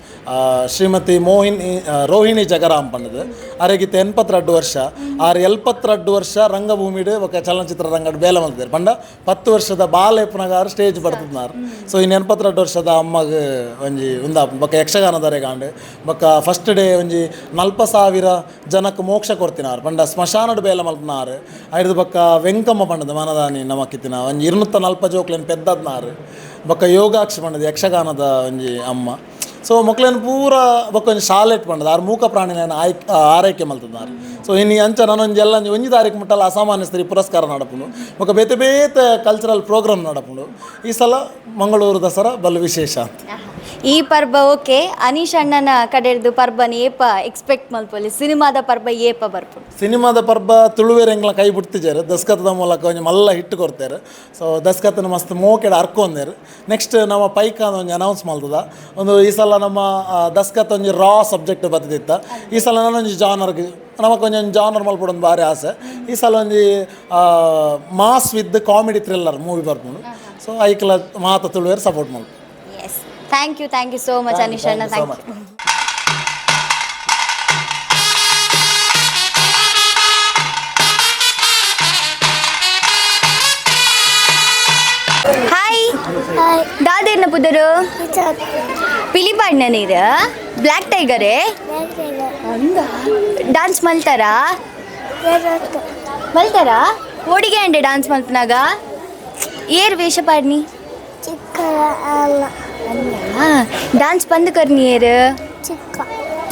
[SPEAKER 6] ಶ್ರೀಮತಿ ಮೋಹಿನಿ ರೋಹಿಣಿ ಜಗರಾಮ್ ಪಂಡದು. ಅರೆಗಿತ್ತ ಎನ್ಪತ್ತೆರಡು ವರ್ಷ. ಆರು ಎಲ್ಪತ್ತೆರಡು ವರ್ಷ ರಂಗಭೂಮಿಡು ಒಕ ಚಲನಚಿತ್ರ ರಂಗಡ್ ಬೇಲ ಮಲ್ತಿದ್ದಾರೆ ಪಂಡ ಪತ್ತು ವರ್ಷದ ಬಾಲ ಎಪ್ಪನಗಾರು ಸ್ಟೇಜ್ ಬರ್ತಿದ್ದಾರೆ ಸೊ ಇನ್ನು ಎನ್ಪತ್ತೆರಡು ವರ್ಷದ ಅಮ್ಮಗೆ ಒಂಜಿ ಉಂದ ಬೊಕ್ಕ ಯಕ್ಷಗಾನದರೆ ಗಾಂಡ್ ಬೊಕ್ಕ ಫಸ್ಟ್ ಡೇ ಒಂಜಿ ನಲ್ಪ ಸಾವಿರ ಜನಕ್ಕೆ ಮೋಕ್ಷ ಕೊಡ್ತಿನಾರು. ಪಂಡ ಸ್ಮಶಾನಡ್ ಬೇಲ ಮಲ್ತಿನಾರು. ಐದು ಬೊಕ್ಕ ವೆಂಕಮ್ಮ ಪಂಡದ ಮನದಾನಿ ನಮಕಿತ್ತಿನ ಒಂಜಿ ಇರುನೂತ್ತ ನಲ್ಪ ಜೋಕ್ಲೆನ್ ಪೆದ್ದದ್ನಾರು. ಬೊಕ್ಕ ಯೋಗಾಕ್ಷಿ ಪಂಡದ ಯಕ್ಷಗಾನದ ಒಂಜಿ ಅಮ್ಮ. ಸೊ ಮಕ್ಳೇನು ಪೂರ ಬೊಕ್ಕ ಶಾಲೆ ಇಟ್ಕೊಂಡದ. ಆರು ಮೂಕ ಪ್ರಾಣಿನ ಆಯ್ ಆರೈಕೆ ಮಲ್ತದಾರು ಸೊ ಇನ್ನು ಅಂಚ ನಾನೊಂದು ಎಲ್ಲ ಒಂಜಿ ತಾರೀಕು ಮುಟ್ಟಲ್ಲ ಅಸಾಮಾನ್ಯ ಸ್ತ್ರೀ ಪುರಸ್ಕಾರ ನಡಪುಂಡು. ಬೊಕ್ಕ ಬೇತೆ ಬೇತೆ ಕಲ್ಚರಲ್ ಪ್ರೋಗ್ರಾಮ್ ನಡಪುಂಡು. ಈ ಸಲ ಮಂಗಳೂರು ದಸರಾ ಬಲು ವಿಶೇಷ ಅಂತ.
[SPEAKER 1] ಈ ಪರ್ಬ ಓಕೆ ಅನೀಶ್ ಅಣ್ಣನ ಕಡೆದು ಏಪ ಎಕ್ಸ್ಪೆಕ್ಟ್ ಮಲ್ಪೊಲಿ ಸಿನಿಮಾದ ಪರ್ಬ ಏಪ ಬರ್ಬೋದು
[SPEAKER 6] ಸಿನಿಮಾದ ಪರ್ಬ ತುಳುವೇರು ಎಂಗ್ಲ ಕೈ ಬಿಡ್ತಿದ್ದಾರೆ. ದಸ್ಕತ್ತದ ಮೂಲಕ ಒಂಜಿ ಮಲ್ಲ ಹಿಟ್ಟು ಕೊಡ್ತಾರೆ. ಸೊ ದಸ್ಕತನ ಮಸ್ತ್ ಮೋಕೆಡ ಅರ್ಕೊಂದೇರು ನೆಕ್ಸ್ಟ್ ನಮ್ಮ ಪೈಕ ಒಂಜಿ ಅನೌನ್ಸ್ ಮಾಡ್ತದ. ಒಂದು ಈ ಸಲ ನಮ್ಮ ದಸ್ಕತ್ ಒಂಜಿ ರಾ ಸಬ್ಜೆಕ್ಟ್ ಬರ್ತಿತ್ತ ಈ ಸಲ ನಾನೊಂದು ಜಾನರ್ಗೆ ಕೊಂಚ ಜಾನರ್ ಮಲ್ಪಡೊಂದು ಭಾರಿ ಆಸೆ. ಈ ಸಲ ಒಂದು mass with comedy thriller movie ಬರ್ಬೋದು ಸೊ ಐಕ್ಲ ಮಾತ ತುಳುವೇರು ಸಪೋರ್ಟ್ ಮಾಡ್ಬೋದು
[SPEAKER 1] yes thank you thank you so much Aneesh ಅಣ್ಣ
[SPEAKER 6] thank you so
[SPEAKER 1] thank you hi ದಾದೇರ್ನ ಪುದರು ಪಿಲಿಪಾಡ್ನ ನೀರು ಬ್ಲ್ಯಾಕ್ ಟೈಗರೇ డాన్స్ మల్తారా మల్తారా ఓడిగా అండి డాన్స్ మల్పినాగా ಏರ್ ವೇಷ ಪಾಡ್ನಿ
[SPEAKER 8] ಚಿಕ್ಕ
[SPEAKER 1] ಡ್ಯಾನ್ಸ್ ಬಂದು ಕರ್ನಿಯರು
[SPEAKER 8] ಚಿಕ್ಕ.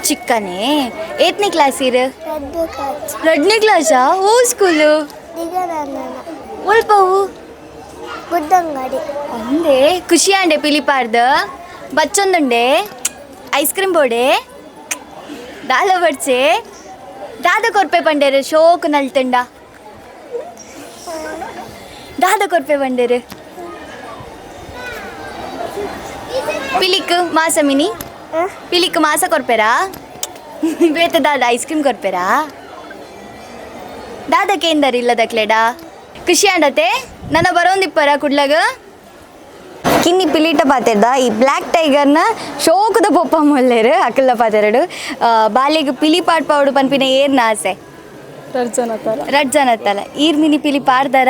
[SPEAKER 1] ಚಿಕ್ಕನೇ? ಏತನೇ ಕ್ಲಾಸ್
[SPEAKER 8] ರೆಡ್ನೆ
[SPEAKER 1] ಎರಡನೇ ಕ್ಲಾಸಾ ಓ ಸ್ಕೂಲು ಒಳ್ಪವು
[SPEAKER 8] ಬುದ್ಧಂಗಡಿ
[SPEAKER 1] ಅಂದೆ ಖುಷಿ ಆಂಡೆ ಪಿಲಿಪಾರ್ದ ಬಚ್ಚೊಂದುಂಡೆ? Ice cream ಬೋಡೆ? ದಾಲ ಬಡ್ಸೆ? ದಾದ ಕೊರ್ಪೆ ಪಂಡೇರು ಶೋಕು ನಲ್ತಂಡ. ದಾದ ಕೊರ್ಪೆ ಪಂಡೇರು. ಪಿಲಿಕ್ ಮಾಸ ಮಿನಿ. ಪಿಲಿಕ್ ಮಾಸ ಕೊರ್ಪೆರಾ ಬೇತೆ ದಾದ ಐಸ್ ಕ್ರೀಮ್ ಕೊರ್ಪೆರಾ ದಾದಕ್ಕೆ ಇಲ್ಲದ ಇಲ್ಲದಕ್ಲೆಡ ಖುಷಿ ಅಂಡತೆ ನನ್ನ ಬರೋಂದಿಪ್ಪರ ಕುಡ್ಲಗ? ಕಿನ್ನಿ ಪಿಲಿಟ ಪಾತೆರ್ದ? ಈ ಬ್ಲ್ಯಾಕ್ ಟೈಗರ್ನ ಶೋಕದ ಪೊಪ್ಪ ಮೊಲ್ಲೇರು ಅಕ್ಕಲ್ಲ ಪಾತೆರಡು. ಬಾಲಿಗೆ ಪಿಲಿ ಪಾಡ್ ಪಾಡು ಪನ್ಪಿನ ಏರ್ನ ಆಸೆ. ರಡ್ ಜನ ಅತ್ತಲ್ಲ ಈರ್ ಮಿನಿ ಪಿಲಿ ಪಾರ್ದಾರ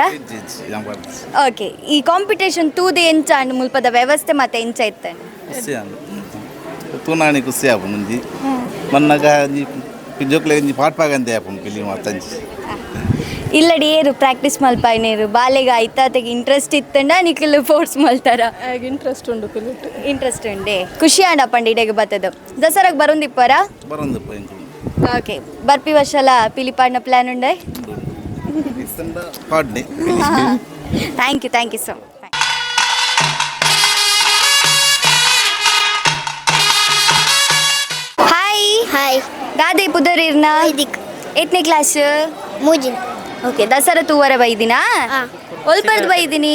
[SPEAKER 1] ಓಕೆ ಈ ಕಾಂಪಿಟೇಷನ್ ತೂದೆ ಎಂಚ ಅಂಡ್ ಮುಲ್ಪದ ವ್ಯವಸ್ಥೆ ಮತ್ತೆ ಎಂಚ ಇತ್ತೆ
[SPEAKER 7] ಖುಷಿ ತೂನಾಣಿ ಖುಷಿ ಆಪುಂಡು ಒಂಜಿ ಮನ್ನಗ ಒಂಜಿ ಪಾಟ್ಪಾಗಂತೆ ಆಪುಂಡು ಪಿಲಿ ಮಾತಂಜಿ
[SPEAKER 1] ಇಲ್ಲಡಿ ಏರು ಪ್ರಾಕ್ಟೀಸ್ ಮಲ್ಪಾಯ್ನೇರು ಬಾಲೆಗ ಐತಾತೆಗೆ ಇಂಟ್ರೆಸ್ಟ್ ಇತ್ತಂಡ ನಿಖಿಲ್ ಫೋರ್ಸ್ ಮಲ್ತಾರ?
[SPEAKER 9] ಇಂಟ್ರೆಸ್ಟ್ ಉಂಡು
[SPEAKER 1] ಇಂಟ್ರೆಸ್ಟ್ ಉಂಡೆ? ಖುಷಿ ಆಂಡ ಪಂಡಿಡೆಗೆ ಬತ್ತದು. ದಸರಾಗ ಬರೋಂದಿಪ್ಪರ?
[SPEAKER 7] ಬರೋದು ಇಂಕು
[SPEAKER 1] ಓಕೆ ಬರ್ಪಿ ವರ್ಷಲ ಪಿಲಿಪಾಡ್ನ ಪ್ಲಾನ್ ಉಂಡೆ
[SPEAKER 7] ಇತ್ತಂಡ ಪಾಡ್ನೆ
[SPEAKER 1] thank you thank you so hi
[SPEAKER 8] hi
[SPEAKER 1] ದಾದೆ ಪುದರಿರ್ನ
[SPEAKER 8] ಇದಕ್
[SPEAKER 1] ಏತನೇ ಕ್ಲಾಸ್
[SPEAKER 8] ಮೂಜಿನ್.
[SPEAKER 1] ಓಕೆ ದಸರಾ ತೂವರ ಬೈದಿನಾ?
[SPEAKER 8] ಹಾ.
[SPEAKER 1] ಒಲ್ಪರ್ದು ಬೈದಿನಿ?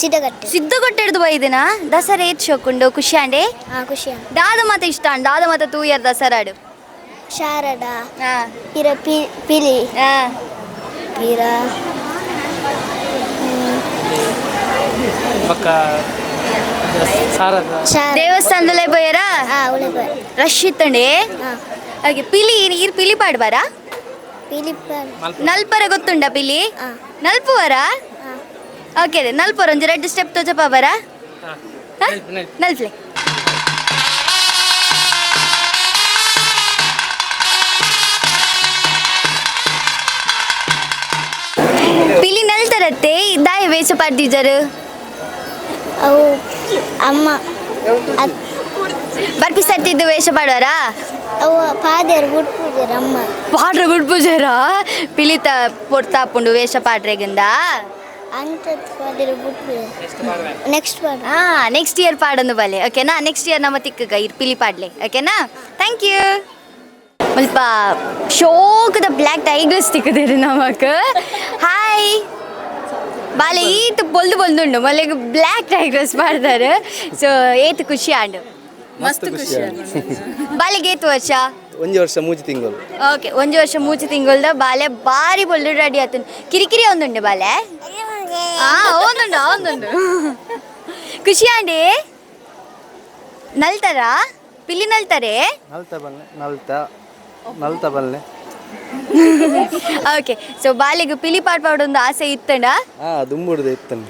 [SPEAKER 8] ಸಿಡಗಟ್ಟೆ
[SPEAKER 1] ಸಿದ್ಧಗೊಟ್ಟೆಡ್ದು ಬೈದಿನ? ದಸರಾ ಏತ್ ಶೋಕುಂಡು ಖುಷಿ ಅಂಡೆ
[SPEAKER 8] ಹಾ ಖುಷಿ
[SPEAKER 1] ದಾದ ಮಾತ ಇಷ್ಟ ಅಂಡ್ ದಾದ ಮಾತ ತೂಯರ್ ದಸರಾಡು
[SPEAKER 8] ಶಾರಡ
[SPEAKER 1] ಹಾ
[SPEAKER 8] ಪಿರ ಪಿ ಪಿಲಿ.
[SPEAKER 1] ಹಾ
[SPEAKER 8] ಪಿರ ಶಾರದ.
[SPEAKER 1] ದೇವಸ್ಥಾನದಲ್ಲೇ
[SPEAKER 8] ಉಳಿಬ
[SPEAKER 1] ರಶ್ ಇತ್ತಂಡೆ ಹಾಗೆ ಪಿಲಿ ಇರ್ ಪಿಲಿ ಪಾಡ್ಬಾರಾ ನಲ್ಪರ ಗೊತ್ತುಂಡ ಪಿಲಿ?
[SPEAKER 8] ಆ.
[SPEAKER 1] ನಲ್ಪುವರ?
[SPEAKER 8] ಹಾ
[SPEAKER 1] ಓಕೆ ನಲ್ಪರ ಒಂಜಿ ರೆಡ್ ಸ್ಟೆಪ್ ತೋಚಪ್ಪ ಬರ ನಲ್ಪ್ಲೆ. ಪಿಲಿ ನಲ್ತರತ್ತೆ ದಾಯ ವೇಷ ಪಾಡ್ದಿಜರು
[SPEAKER 8] ಅವು ಅಮ್ಮ ಅದ್-
[SPEAKER 1] ಬರ್ಪಿ ಸತ್ತಿದ್ದು ವೇಷ ಪಾಡೋರಾ
[SPEAKER 8] ಅವು ಪಾದೇರು ಬಿಟ್ಬಿಡ್ತಾರೆ ಅಮ್ಮ
[SPEAKER 1] ಪಾಡ್ರ ಗುಡ್ ಪೂಜಾರ ಪಿಲಿತ ಪೊರ್ತಾಪುಂಡು ವೇಷ ಪಾಡ್ರೆಗಿಂದ
[SPEAKER 8] ಅಂಥದ್ದು ಪಾದೇರು ಬಿಟ್ಬಿಡ್ತಾರೆ ನೆಕ್ಸ್ಟ್ ಪಾಡ
[SPEAKER 1] ಹಾ ನೆಕ್ಸ್ಟ್ ಇಯರ್ ಪಾಡೊಂದು ಬಲೆ ಓಕೆನಾ ನೆಕ್ಸ್ಟ್ ಇಯರ್ ನಮ್ಮ ತಿಕ್ಕಗ ಇರ್ ಪಿಲಿ ಪಾಡ್ಲೆ ಓಕೆನಾ ಥ್ಯಾಂಕ್ ಯು ಸ್ವಲ್ಪ ಶೋಕದ ಬ್ಲ್ಯಾಕ್ ಟೈಗರ್ಸ್ ತಿಕ್ಕದಿರಿ ನಮಕ್ ಹಾಯ್ ಬಾಲ ಈತ್ ಬೊಲ್ದು ಬೊಲ್ದುಂಡು. ಮಲೆಗ್ ಬ್ಲ್ಯಾಕ್ ಟೈಗರ್ಸ್ ಮಾಡ್ತಾರೆ. ಸೊ ಏತ್ ಖುಷಿ ಆಂಡು.
[SPEAKER 9] ಮಸ್ತ್ ಖುಷಿ
[SPEAKER 1] ಬಾಲಿಗೆ ಏತ್ ವರ್ಷ?
[SPEAKER 5] ಒಂದು ವರ್ಷ ಮೂಜಿ ತಿಂಗಳು
[SPEAKER 1] ಓಕೆ ಒಂಜಿ ವರ್ಷ ಮೂಜಿ ತಿಂಗಳ್ದ ಬಾಲೆ ಬಾರಿ ಬೊಲ್ದು ರೆಡಿ ಆತನ್ ಕಿರಿಕಿರಿ ಒಂದುಂಡು ಬಾಲೆ ಆ ಒಂದುಂಡು ಒಂದುಂಡು. ಖುಷಿ ಆಂಡಿ? ನಲ್ತಾರ? ಪಿಲ್ಲಿ ನಲ್ತಾರೆ?
[SPEAKER 5] ನಲ್ತ ಬಲ್ಲೆ ನಲ್ತ. ನಲ್ತ ಬಲ್ಲೆ
[SPEAKER 1] ಓಕೆ ಸೊ ಬಾಲಿಗೆ ಪಿಲಿ ಪಾಡ್ ಪಾಡೊಂದು ಆಸೆ ಇತ್ತಂಡ
[SPEAKER 5] ಹಾ ದುಂಬುಡ್ದು ಇತ್ತನ್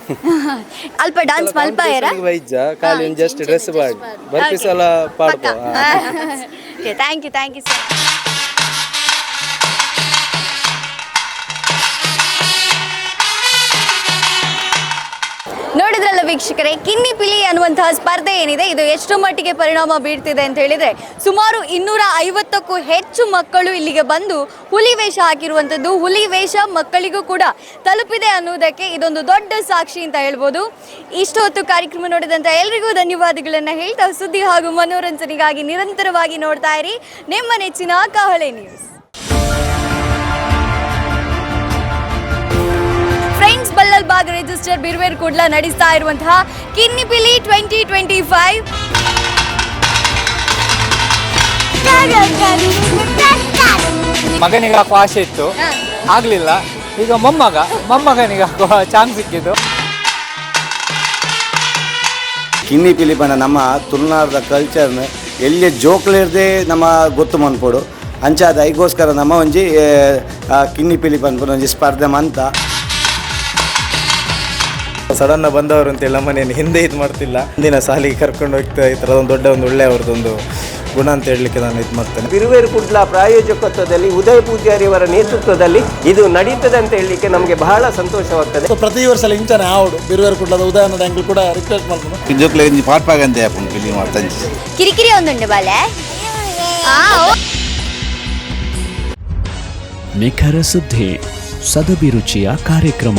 [SPEAKER 1] ಅಲ್ಪ ಡಾನ್ಸ್ ಮಲ್ಪ ಏರ
[SPEAKER 5] ವೈಜ್ಜ ಖಾಲಿ ಜಸ್ಟ್ ಡ್ರೆಸ್ ಮಾಡಿ. ಬರ್ಪಿ ಸಲ ಪಾಡ್ಬೋ
[SPEAKER 1] okay thank you thank you sir ವೀಕ್ಷಕರೇ, ಕಿನ್ನಿ ಪಿಲಿ ಅನ್ನುವಂತಹ ಸ್ಪರ್ಧೆ ಏನಿದೆ, ಇದು ಎಷ್ಟು ಮಟ್ಟಿಗೆ ಪರಿಣಾಮ ಬೀರ್ತಿದೆ ಅಂತ ಹೇಳಿದ್ರೆ, ಸುಮಾರು ಇನ್ನೂರ ಐವತ್ತಕ್ಕೂ ಹೆಚ್ಚು ಮಕ್ಕಳು ಇಲ್ಲಿಗೆ ಬಂದು ಹುಲಿ ವೇಷ ಹಾಕಿರುವಂಥದ್ದು ಹುಲಿ ವೇಷ ಮಕ್ಕಳಿಗೂ ಕೂಡ ತಲುಪಿದೆ ಅನ್ನುವುದಕ್ಕೆ ಇದೊಂದು ದೊಡ್ಡ ಸಾಕ್ಷಿ ಅಂತ ಹೇಳ್ಬೋದು. ಇಷ್ಟು ಹೊತ್ತು ಕಾರ್ಯಕ್ರಮ ನೋಡಿದಂತ ಎಲ್ರಿಗೂ ಧನ್ಯವಾದಗಳನ್ನು ಹೇಳ್ತಾ ಸುದ್ದಿ ಹಾಗೂ ಮನೋರಂಜನೆಗಾಗಿ ನಿರಂತರವಾಗಿ ನೋಡ್ತಾ ಇರಿ. ನಿಮ್ಮ ನೆಚ್ಚಿನ Kahale news friends Ballal Bagh register Birver Kudla ನಡೆಸ್ತಾ ಇರುವಂತಹ ಕಿನ್ನಿಪಿಲಿ ಟ್ವೆಂಟಿ ಟ್ವೆಂಟಿ ಫೈವ್.
[SPEAKER 2] ಮಗನಿಗೆ ಹಾಕುವ ಆಸೆ ಇತ್ತು. ಆಗ್ಲಿಲ್ಲ. ಈಗ ಮೊಮ್ಮಗ ಮೊಮ್ಮಗನಿಗೆ ಹಾಕುವ ಚಾನ್ಸ್ ಸಿಕ್ಕಿದ್ದು.
[SPEAKER 3] ಕಿನ್ನಿ ಪಿಲಿ ಬಣ್ಣ ನಮ್ಮ ತುಳುನಾಡದ ಕಲ್ಚರ್ನ ಎಲ್ಲಿ ಜೋಕ್ಲಿರ್ದೆ ನಮ್ಮ ಗೊತ್ತು ಮನ್ಪೋಡು. ಅಂಚಾದ ಐಗೋಸ್ಕರ ನಮ್ಮ ಒಂಜಿ ಕಿನ್ನಿ ಪಿಲಿ ಪುನ ಒಂಜಿ ಸ್ಪರ್ಧೆ ಮಂತ.
[SPEAKER 4] ಸಡನ್ನ ಬಂದವರು ಅಂತೇಳಿ ನಮ್ಮನೇನು ಹಿಂದೆ ಇದು ಮಾಡ್ತಿಲ್ಲ. ಹಿಂದಿನ ಸಾಲಿಗೆ ಕರ್ಕೊಂಡು ಹೋಗ್ತಾ ಈ ಅದೊಂದು ಒಂದು ದೊಡ್ಡ ಒಂದು ಒಳ್ಳೆಯ ಅವ್ರದ್ದೊಂದು ಗುಣ ಅಂತ ಹೇಳಲಿಕ್ಕೆ ನಾನು ಇದು ಮಾಡ್ತೇನೆ.
[SPEAKER 5] ಬಿರುವೇರು ಕುಡ್ಲ ಪ್ರಾಯೋಜಕತ್ವದಲ್ಲಿ ಉದಯ ಪೂಜಾರಿಯವರ ನೇತೃತ್ವದಲ್ಲಿ ಇದು ನಡೀತದೆ ಅಂತ ಹೇಳಲಿಕ್ಕೆ ನಮಗೆ ಬಹಳ ಸಂತೋಷವಾಗ್ತದೆ.
[SPEAKER 6] ಸೊ ಪ್ರತಿ ವರ್ಷ ಇಂಚನೆ ಆವಡು ಬಿರುವೇರು ಕುಡ್ಲದ ಉದಯನ ಅಂಗಲ್ ಕೂಡ ರಿಕ್ವೆಸ್ಟ್ ಮಾಡ್ತೀನಿ.
[SPEAKER 7] ಪಿಜೋಕ್ಲೆ ಪಾಟ್ಪಾಗ ಅಂತ ಆಪುಂಡು ಫಿಲಿಮ್ ಮಾತಂಜಿ
[SPEAKER 1] ಕಿರಿಕಿರಿ ಒಂದುಂಡು ಬಾಲೆ. ಆ ಓ-
[SPEAKER 11] ನಿಖರ ಸುದ್ದಿ ಸದಭಿರುಚಿಯ ಕಾರ್ಯಕ್ರಮ.